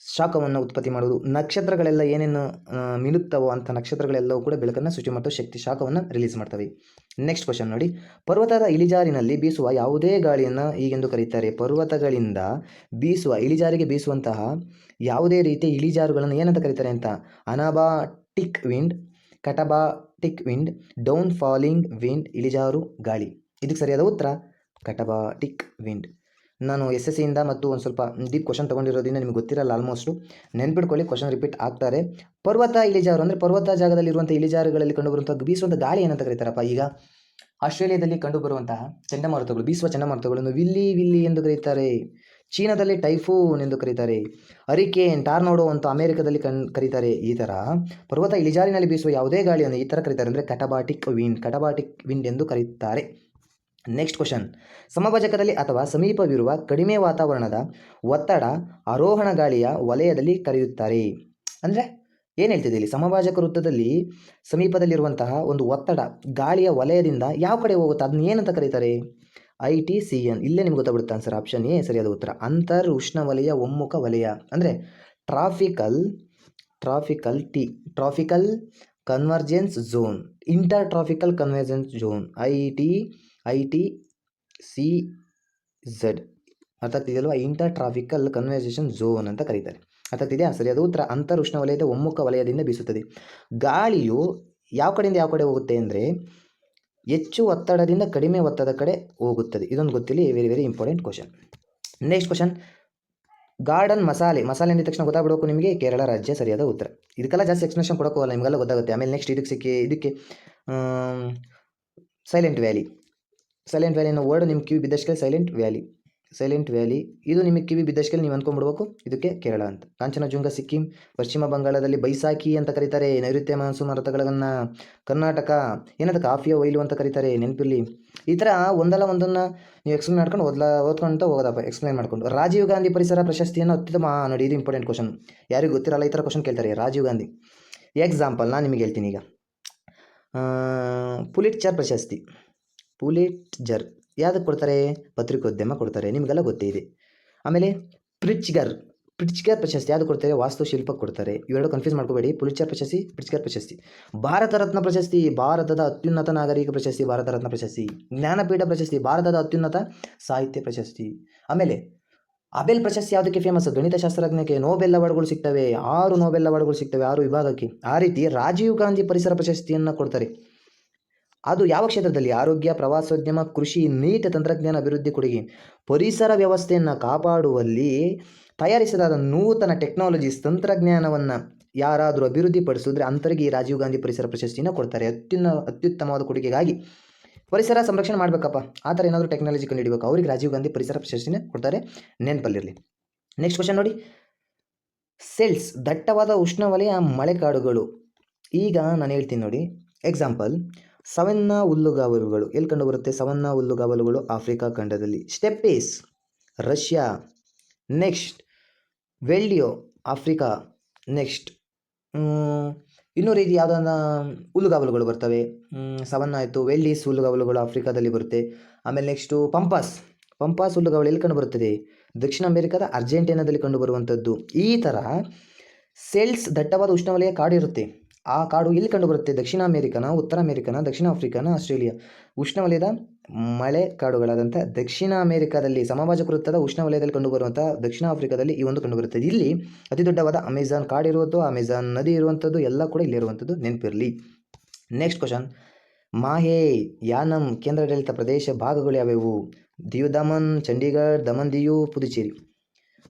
ಶಾಖವನ್ನು ಉತ್ಪತ್ತಿ ಮಾಡುವುದು. ನಕ್ಷತ್ರಗಳೆಲ್ಲ ಏನೇನು ಮಿಲುತ್ತವೋ ಅಂಥ ನಕ್ಷತ್ರಗಳೆಲ್ಲವೂ ಕೂಡ ಬೆಳಕನ್ನು ಸೃಷ್ಟಿ ಮಾಡ್ತವೆ ಶಕ್ತಿ ಶಾಖವನ್ನು ರಿಲೀಸ್ ಮಾಡ್ತವೆ. ನೆಕ್ಸ್ಟ್ ಕ್ವಶನ್ ನೋಡಿ. ಪರ್ವತದ ಇಳಿಜಾರಿನಲ್ಲಿ ಬೀಸುವ ಯಾವುದೇ ಗಾಳಿಯನ್ನು ಈಗೆಂದು ಕರೀತಾರೆ ಪರ್ವತಗಳಿಂದ ಬೀಸುವ, ಇಳಿಜಾರಿಗೆ ಬೀಸುವಂತಹ ಯಾವುದೇ ರೀತಿಯ ಇಳಿಜಾರುಗಳನ್ನು ಏನಂತ ಕರೀತಾರೆ ಅಂತ? Anabatic wind, katabatic wind down falling wind, ಇಳಿಜಾರು ಗಾಳಿ. ಇದಕ್ಕೆ ಸರಿಯಾದ ಉತ್ತರ? Katabatic wind. ನಾನು ಎಸ್ ಎಸ್ ಸಿಯಿಂದ ಮತ್ತು ಒಂದು ಸ್ವಲ್ಪ ಡೀಪ್ ಕ್ವಶನ್ ತೊಗೊಂಡಿರೋದ್ರಿಂದ ನಿಮ್ಗೆ ಗೊತ್ತಿರಲ್ಲ ಆಲ್ಮೋಸ್ಟು ನೆನ್ಪಿಟ್ಕೊಳ್ಳಿ ಕ್ವಶನ್ ರಿಪೀಟ್ ಆಗ್ತಾರೆ. ಪರ್ವತ ಇಳಿಜಾರು ಅಂದರೆ ಪರ್ವತ ಜಾಗದಲ್ಲಿರುವಂಥ ಇಳಿಜಾರುಗಳಲ್ಲಿ ಕಂಡುಬರುವಂಥ ಬೀಸುವಂಥ ಗಾಳಿ ಏನಂತ ಕರೀತಾರಪ್ಪ ಈಗ? ಆಸ್ಟ್ರೇಲಿಯಾದಲ್ಲಿ ಕಂಡುಬರುವಂತಹ ಚಂಡಮಾರುತಗಳು, ಬೀಸುವ ಚಂಡಮಾರುತಗಳನ್ನು ವಿಲ್ಲಿ ವಿಲ್ಲಿ ಎಂದು ಕರೀತಾರೆ. ಚೀನಾದಲ್ಲಿ ಟೈಫೂನ್ ಎಂದು ಕರೀತಾರೆ. ಅರಿಕೇನ್ ಟಾರ್ನೋಡೋ ಅಂತ ಅಮೆರಿಕದಲ್ಲಿ ಕಣ್ ಕರೀತಾರೆ. ಈ ಥರ ಪರ್ವತ ಇಳಿಜಾರಿನಲ್ಲಿ ಬೀಸುವ ಯಾವುದೇ ಗಾಳಿಯನ್ನು ಈ ಥರ ಕರೀತಾರೆ ಅಂದರೆ ಕಟಬಾಟಿಕ್ ವಿಂಡ್ ಕಟಬಾಟಿಕ್ ವಿಂಡ್ ಎಂದು ಕರೆಯುತ್ತಾರೆ ನೆಕ್ಸ್ಟ್ ಕ್ವಶನ್ ಸಮಭಾಜಕದಲ್ಲಿ ಅಥವಾ ಸಮೀಪವಿರುವ ಕಡಿಮೆ ವಾತಾವರಣದ ಒತ್ತಡ ಆರೋಹಣ ಗಾಳಿಯ ವಲಯದಲ್ಲಿ ಕರೆಯುತ್ತಾರೆ. ಅಂದರೆ ಏನು ಹೇಳ್ತಿದೆ ಇಲ್ಲಿ ಸಮಭಾಜಕ ವೃತ್ತದಲ್ಲಿ ಸಮೀಪದಲ್ಲಿರುವಂತಹ ಒಂದು ಒತ್ತಡ ಗಾಳಿಯ ವಲಯದಿಂದ ಯಾವ ಕಡೆ ಹೋಗುತ್ತೆ? ಅದನ್ನ ಏನಂತ ಕರೀತಾರೆ? I T C N. ಇಲ್ಲೇ ನಿಮ್ಗೆ ಗೊತ್ತಾಗ್ಬಿಡುತ್ತೆ ಆನ್ಸರ್ ಆಪ್ಷನ್ ಎ ಸರಿಯಾದ ಉತ್ತರ. ಅಂತರ್ ಉಷ್ಣವಲಯ ಒಮ್ಮುಖ ವಲಯ. ಅಂದರೆ tropical tropical T tropical convergence zone inter tropical convergence zone I T I T C Z ಅರ್ಥ ಆಗ್ತಿದೆಯಲ್ವ ಇಂಟರ್ ಟ್ರಾಫಿಕಲ್ ಕನ್ವರ್ಸೇಷನ್ ಝೋನ್ ಅಂತ ಕರೀತಾರೆ. ಅರ್ಥ ಆಗ್ತಿದೆಯಾ ಸರಿಯಾದ ಉತ್ತರ. ಅಂತರ್ ಉಷ್ಣವಲಯದ ಒಮ್ಮುಖ ವಲಯದಿಂದ ಬೀಸುತ್ತದೆ. ಗಾಳಿಯು ಯಾವ ಕಡೆಯಿಂದ ಯಾವ ಕಡೆ ಹೋಗುತ್ತೆ ಅಂದರೆ ಹೆಚ್ಚು ಒತ್ತಡದಿಂದ ಕಡಿಮೆ ಒತ್ತಡದ ಕಡೆ ಹೋಗುತ್ತದೆ. ಇದೊಂದು ಗೊತ್ತಿಲ್ಲ. Very very important question next question garden ಮಸಾಲೆ ಮಸಾಲೆ ಅಂದ ತಕ್ಷಣ ಗೊತ್ತಾಗ್ಬಿಡೋಕು ನಿಮಗೆ. ಕೇರಳ ರಾಜ್ಯ ಸರಿಯಾದ ಉತ್ತರ. ಇದಕ್ಕೆಲ್ಲ ಜಾಸ್ತಿ ಎಕ್ಸ್ಪ್ಲನೇಷನ್ ಕೊಡೋಕ್ಕಲ್ಲ ನಿಮಗೆಲ್ಲ ಗೊತ್ತಾಗುತ್ತೆ. ಆಮೇಲೆ ನೆಕ್ಸ್ಟ್ ಇದಕ್ಕೆ ಸಿಕ್ಕಿ ಇದಕ್ಕೆ ಸೈಲೆಂಟ್ ವ್ಯಾಲಿ ಸೈಲೆಂಟ್ ವ್ಯಾಲಿ ಅನ್ನೋ ವರ್ಡ್ ನಿಮ್ಮ ಕಿವಿ ಬಿದ್ದಷ್ಟೇ ಸೈಲೆಂಟ್ ವ್ಯಾಲಿ ಸೈಲೆಂಟ್ ವ್ಯಾಲಿ ಇದು ನಿಮಗೆ ಕಿವಿ ಬಿದ್ದಷ್ಟೇ ನೀವು ಅಂದ್ಕೊಂಡ್ಬಿಡ್ಬೇಕು ಇದಕ್ಕೆ ಕೇರಳ ಅಂತ. ಕಾಂಚನಜುಂಗ ಸಿಕ್ಕಿಂ, ಪಶ್ಚಿಮ ಬಂಗಾಳದಲ್ಲಿ ಬೈಸಾಖಿ ಅಂತ ಕರೀತಾರೆ. ನೈಋತ್ಯ ಮಾನ್ಸೂನ್ ಮರತಗಳನ್ನು ಕರ್ನಾಟಕ ಏನಂತ ಕಾಫಿಯ ಒಯ್ಲು ಅಂತ ಕರೀತಾರೆ. ನೆನಪಿರಲಿ. ಈ ಥರ ಒಂದಲ್ಲ ಒಂದನ್ನು ನೀವು ಎಕ್ಸ್ಪ್ಲೇನ್ ಮಾಡ್ಕೊಂಡು ಓದ್ಲಾ, ಓದ್ಕೊಂತ ಹೋಗೋದಪ್ಪ. ಎಕ್ಸ್ಪ್ಲೇನ್ ಮಾಡ್ಕೊಂಡು. ರಾಜೀವ್ ಗಾಂಧಿ ಪರಿಸರ ಪ್ರಶಸ್ತಿಯನ್ನು ಅತ್ಯುತ್ತಮ, ನೋಡಿ ಇದು ಇಂಪಾರ್ಟೆಂಟ್ ಕ್ವಶನ್ ಯಾರಿಗೂ ಗೊತ್ತಿರಲ್ಲ ಈ ಥರ ಕ್ವಶನ್ ಕೇಳ್ತಾರೆ. ರಾಜೀವ್ ಗಾಂಧಿ. ಎಕ್ಸಾಂಪಲ್ ನಾನು ನಿಮಗೆ ಹೇಳ್ತೀನಿ ಈಗ. ಪುಲಿಟ್ಚರ್ ಪ್ರಶಸ್ತಿ. ಪುಲಿಟ್ಜರ್ ಯಾವುದಕ್ಕೆ ಕೊಡ್ತಾರೆ? ಪತ್ರಿಕೋದ್ಯಮ ಕೊಡ್ತಾರೆ. ನಿಮಗೆಲ್ಲ ಗೊತ್ತೇ ಇದೆ. ಆಮೇಲೆ ಪ್ರಿಚ್ಗರ್. ಪ್ರಿಚ್ಗರ್ ಪ್ರಶಸ್ತಿ ಯಾವುದು ಕೊಡ್ತಾರೆ? ವಾಸ್ತುಶಿಲ್ಪ ಕೊಡ್ತಾರೆ. ಇವೆರಡು ಕನ್ಫ್ಯೂಸ್ ಮಾಡ್ಕೋಬೇಡಿ. ಪುಲಿಚರ್ ಪ್ರಶಸ್ತಿ, ಪ್ರಿಚ್ಗರ್ ಪ್ರಶಸ್ತಿ. ಭಾರತ ರತ್ನ ಪ್ರಶಸ್ತಿ, ಭಾರತದ ಅತ್ಯುನ್ನತ ನಾಗರಿಕ ಪ್ರಶಸ್ತಿ ಭಾರತ ರತ್ನ ಪ್ರಶಸ್ತಿ. ಜ್ಞಾನಪೀಠ ಪ್ರಶಸ್ತಿ, ಭಾರತದ ಅತ್ಯುನ್ನತ ಸಾಹಿತ್ಯ ಪ್ರಶಸ್ತಿ. ಆಮೇಲೆ ಅಬೆಲ್ ಪ್ರಶಸ್ತಿ ಯಾವುದಕ್ಕೆ ಫೇಮಸ್ ಗಣಿತಶಾಸ್ತ್ರಜ್ಞಕ್ಕೆ ನೋಬೆಲ್ ಅವಾರ್ಡ್ಗಳು ಸಿಗ್ತವೆ. ಆರು ನೋಬೆಲ್ ಅವಾರ್ಡ್ಗಳು ಸಿಗ್ತವೆ. ಆರು ವಿಭಾಗಕ್ಕೆ. ಆ ರೀತಿ ರಾಜೀವ್ ಗಾಂಧಿ ಪರಿಸರ ಪ್ರಶಸ್ತಿಯನ್ನು ಕೊಡ್ತಾರೆ. ಅದು ಯಾವ ಕ್ಷೇತ್ರದಲ್ಲಿ? ಆರೋಗ್ಯ, ಪ್ರವಾಸೋದ್ಯಮ, ಕೃಷಿ, ನೀಟ್ ತಂತ್ರಜ್ಞಾನ ಅಭಿವೃದ್ಧಿ ಕೊಡುಗೆ. ಪರಿಸರ ವ್ಯವಸ್ಥೆಯನ್ನು ಕಾಪಾಡುವಲ್ಲಿ ತಯಾರಿಸಲಾದ ನೂತನ ಟೆಕ್ನಾಲಜೀಸ್, ತಂತ್ರಜ್ಞಾನವನ್ನು ಯಾರಾದರೂ ಅಭಿವೃದ್ಧಿಪಡಿಸಿದ್ರೆ ಅಂಥವರಿಗೆ ಈ ರಾಜೀವ್ ಗಾಂಧಿ ಪರಿಸರ ಪ್ರಶಸ್ತಿಯನ್ನು ಕೊಡ್ತಾರೆ. ಅತ್ಯುನ್ನ, ಅತ್ಯುತ್ತಮವಾದ ಕೊಡುಗೆಗಾಗಿ ಪರಿಸರ ಸಂರಕ್ಷಣೆ ಮಾಡಬೇಕಪ್ಪ. ಆ ಥರ ಏನಾದರೂ ಟೆಕ್ನಾಲಜಿ ಕಂಡುಹಿಡಬೇಕು. ಅವರಿಗೆ ರಾಜೀವ್ ಗಾಂಧಿ ಪರಿಸರ ಪ್ರಶಸ್ತಿನ ಕೊಡ್ತಾರೆ. ನೆನಪಲ್ಲಿರಲಿ. ನೆಕ್ಸ್ಟ್ ಕ್ವಶನ್ ನೋಡಿ. ಸೆಲ್ಸ್, ದಟ್ಟವಾದ ಉಷ್ಣವಲಯ ಮಳೆಕಾಡುಗಳು. ಈಗ ನಾನು ಹೇಳ್ತೀನಿ ನೋಡಿ. ಎಕ್ಸಾಂಪಲ್ ಸವನ್ನ ಹುಲ್ಲುಗಾವಲುಗಳು. ಎಲ್ಲಿ ಕಂಡುಬರುತ್ತೆ ಸವನ್ನ ಹುಲ್ಲುಗಾವಲುಗಳು? ಆಫ್ರಿಕಾ ಖಂಡದಲ್ಲಿ. Steppes Russia. Next, ವೆಲ್ಡಿಯೋ. Africa. Next. ಇನ್ನೂ ರೀತಿ ಯಾವುದಾದ ಹುಲ್ಲುಗಾವಲುಗಳು ಬರ್ತವೆ? ಸವನ್ನ ಆಯಿತು. ವೆಲ್ಡೀಸ್ ಹುಲ್ಲುಗಾವಲುಗಳು ಆಫ್ರಿಕಾದಲ್ಲಿ ಬರುತ್ತೆ. ಆಮೇಲೆ ನೆಕ್ಸ್ಟು ಪಂಪಾಸ್. ಪಂಪಾಸ್ ಹುಲ್ಲುಗಾವಲು ಎಲ್ಲಿ ಕಂಡು ಬರುತ್ತದೆ? ದಕ್ಷಿಣ ಅಮೆರಿಕಾದ ಅರ್ಜೆಂಟೀನಾದಲ್ಲಿ ಕಂಡುಬರುವಂಥದ್ದು ಈ ಥರ ಸೆಲ್ಸ್ ದಟ್ಟವಾದ ಉಷ್ಣವಲಯ ಕಾಡು ಇರುತ್ತೆ ಆ ಕಾಡು ಇಲ್ಲಿ ಕಂಡುಬರುತ್ತೆ? ದಕ್ಷಿಣ ಅಮೆರಿಕನ, ಉತ್ತರ ಅಮೇರಿಕನ, ದಕ್ಷಿಣ ಆಫ್ರಿಕಾನ, ಆಸ್ಟ್ರೇಲಿಯಾ? ಉಷ್ಣವಲಯದ ಮಳೆ ಕಾಡುಗಳಾದಂಥ ದಕ್ಷಿಣ ಅಮೆರಿಕಾದಲ್ಲಿ ಸಮಾಜ ವೃತ್ತದ ಉಷ್ಣವಲಯದಲ್ಲಿ ಕಂಡುಬರುವಂಥ ದಕ್ಷಿಣ ಆಫ್ರಿಕಾದಲ್ಲಿ ಈ ಒಂದು ಕಂಡುಬರುತ್ತದೆ ಇಲ್ಲಿ ಅತಿ ದೊಡ್ಡವಾದ ಅಮೆಜಾನ್ ಕಾಡು ಇರುವಂಥದ್ದು, ಅಮೆಜಾನ್ ನದಿ ಇರುವಂಥದ್ದು, ಎಲ್ಲ ಕೂಡ ಇಲ್ಲಿರುವಂಥದ್ದು ನೆನಪಿರಲಿ. ನೆಕ್ಸ್ಟ್ ಕ್ವಶನ್ ಮಾಹೆ, ಯಾನಂ ಕೇಂದ್ರಾಡಳಿತ ಪ್ರದೇಶ ಭಾಗಗಳು ಯಾವ್ಯಾವು? ದಿಯು ದಮನ್ ಚಂಡೀಗಢ, ದಮನ್ ದಿಯು, ಪುದುಚೇರಿ.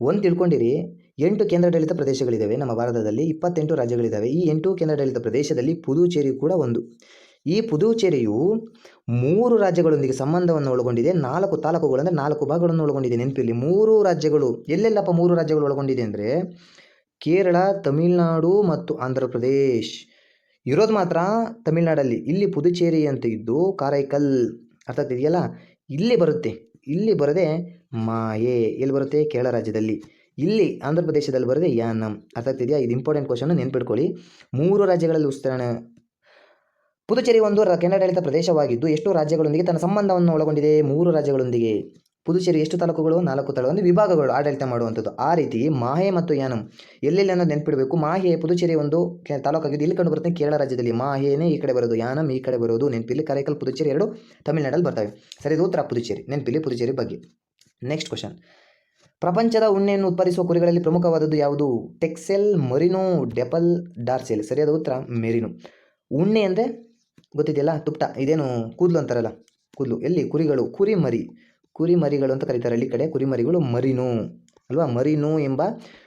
ಒಂದು ತಿಳ್ಕೊಂಡಿರಿ ಎಂಟು ಕೇಂದ್ರಾಡಳಿತ ಪ್ರದೇಶಗಳಿದ್ದಾವೆ. ನಮ್ಮ ಭಾರತದಲ್ಲಿ ಇಪ್ಪತ್ತೆಂಟು ರಾಜ್ಯಗಳಿದ್ದಾವೆ. ಈ ಎಂಟು ಕೇಂದ್ರಾಡಳಿತ ಪ್ರದೇಶದಲ್ಲಿ ಪುದುಚೇರಿ ಕೂಡ ಒಂದು. ಈ ಪುದುಚೇರಿಯು ಮೂರು ರಾಜ್ಯಗಳೊಂದಿಗೆ ಸಂಬಂಧವನ್ನು ಒಳಗೊಂಡಿದೆ. ನಾಲ್ಕು ತಾಲೂಕುಗಳು ಅಂದರೆ ನಾಲ್ಕು ಭಾಗಗಳನ್ನು ಒಳಗೊಂಡಿದೆ. ನೆನಪಿಲ್ಲಿ ಮೂರು ರಾಜ್ಯಗಳು, ಎಲ್ಲೆಲ್ಲಪ್ಪ ಮೂರು ರಾಜ್ಯಗಳು ಒಳಗೊಂಡಿದೆ ಅಂದರೆ ಕೇರಳ, ತಮಿಳುನಾಡು ಮತ್ತು ಆಂಧ್ರ ಪ್ರದೇಶ್ ಇರೋದು ಮಾತ್ರ ತಮಿಳ್ನಾಡಲ್ಲಿ. ಇಲ್ಲಿ ಪುದುಚೇರಿ ಅಂತ ಇದ್ದು ಕಾರೈಕಲ್ ಅರ್ಥ ಆಗ್ತಿದೆಯಲ್ಲ ಇಲ್ಲಿ ಬರುತ್ತೆ. ಇಲ್ಲಿ ಬರದೆ ಮಾಯೆ. ಎಲ್ಲಿ ಬರುತ್ತೆ? ಕೇರಳ ರಾಜ್ಯದಲ್ಲಿ. ಇಲ್ಲಿ ಆಂಧ್ರ ಪ್ರದೇಶದಲ್ಲಿ ಬರೋದೇ ಯಾನಂ. ಅರ್ಥ ಆಗ್ತಿದೆಯಾ ಇದು ಇಂಪಾರ್ಟೆಂಟ್ ಕ್ವಶನ್ ನೆನ್ಪಿಟ್ಕೊಳ್ಳಿ. ಮೂರು ರಾಜ್ಯಗಳಲ್ಲಿ ವಿಸ್ತರಣೆ ಪುದುಚೇರಿ ಒಂದು ಕೇಂದ್ರಾಡಳಿತ ಪ್ರದೇಶವಾಗಿದ್ದು, ಎಷ್ಟು ರಾಜ್ಯಗಳೊಂದಿಗೆ ತನ್ನ ಸಂಬಂಧವನ್ನು ಒಳಗೊಂಡಿದೆ. ಮೂರು ರಾಜ್ಯಗಳೊಂದಿಗೆ. ಪುದುಚೇರಿ ಎಷ್ಟು ತಾಲೂಕುಗಳು? ನಾಲ್ಕು ತಾಲೂಕು. ವಿಭಾಗಗಳು ಆಡಳಿತ ಮಾಡುವಂಥದ್ದು. ಆ ರೀತಿ ಮಾಹೆ ಮತ್ತು ಯಾನಂ. ಎಲ್ಲೆಲ್ಲಿ ಅನ್ನೋದು ನೆನ್ಪಿಡಬೇಕು? ಮಾಹೆ, ಪುದುಚೇರಿ ಒಂದು ತಾಲೂಕಾಗಿದ್ದು ಇಲ್ಲಿ ಕಂಡು ಬರುತ್ತೆ ಕೇರಳ ರಾಜ್ಯದಲ್ಲಿ. ಮಾಹೆನೇ ಈ ಕಡೆ ಬರೋದು. ಯಾನಂ ಈ ಕಡೆ ಬರೋದು. ನೆನಪಿಲ್ಲಿ ಕರೈಕಲ್, ಪುದುಚೇರಿ ಎರಡು ತಮಿಳುನಾಡಲ್ಲಿ ಬರ್ತವೆ. ಸರಿ, ಇದು ಉತ್ತರ ಪುದುಚೇರಿ. ನೆನಪಿಲ್ಲಿ ಪುದುಚೇರಿ ಬಗ್ಗೆ. ನೆಕ್ಸ್ಟ್ ಕ್ವಶನ್ ಪ್ರಪಂಚದ ಉಣ್ಣೆಯನ್ನು ಉತ್ಪಾದಿಸುವ ಕುರಿಗಳಲ್ಲಿ ಪ್ರಮುಖವಾದದ್ದು ಯಾವುದು? ಟೆಕ್ಸೆಲ್, ಮರಿನೋ, ಡೆಪಲ್, ಡಾರ್ಸೆಲ್. ಸರಿಯಾದ ಉತ್ತರ, ಮೆರಿನು. ಉಣ್ಣೆ ಅಂದರೆ ಗೊತ್ತಿದೆಯಲ್ಲ? ತುಪ್ಪ ಇದೇನು ಕೂದಲು ಅಂತಾರಲ್ಲ? ಕೂದಲು. ಎಲ್ಲಿ? ಕುರಿಗಳು. ಕುರಿಮರಿ. ಕುರಿಮರಿಗಳು ಕುರಿ ಮರಿಗಳು ಅಂತ ಕರೀತಾರೆ ಹಳ್ಳಿ ಕಡೆ. ಕುರಿಮರಿಗಳು ಮರಿನು. ಅಲ್ವಾ? ಮರಿನು ಎಂಬ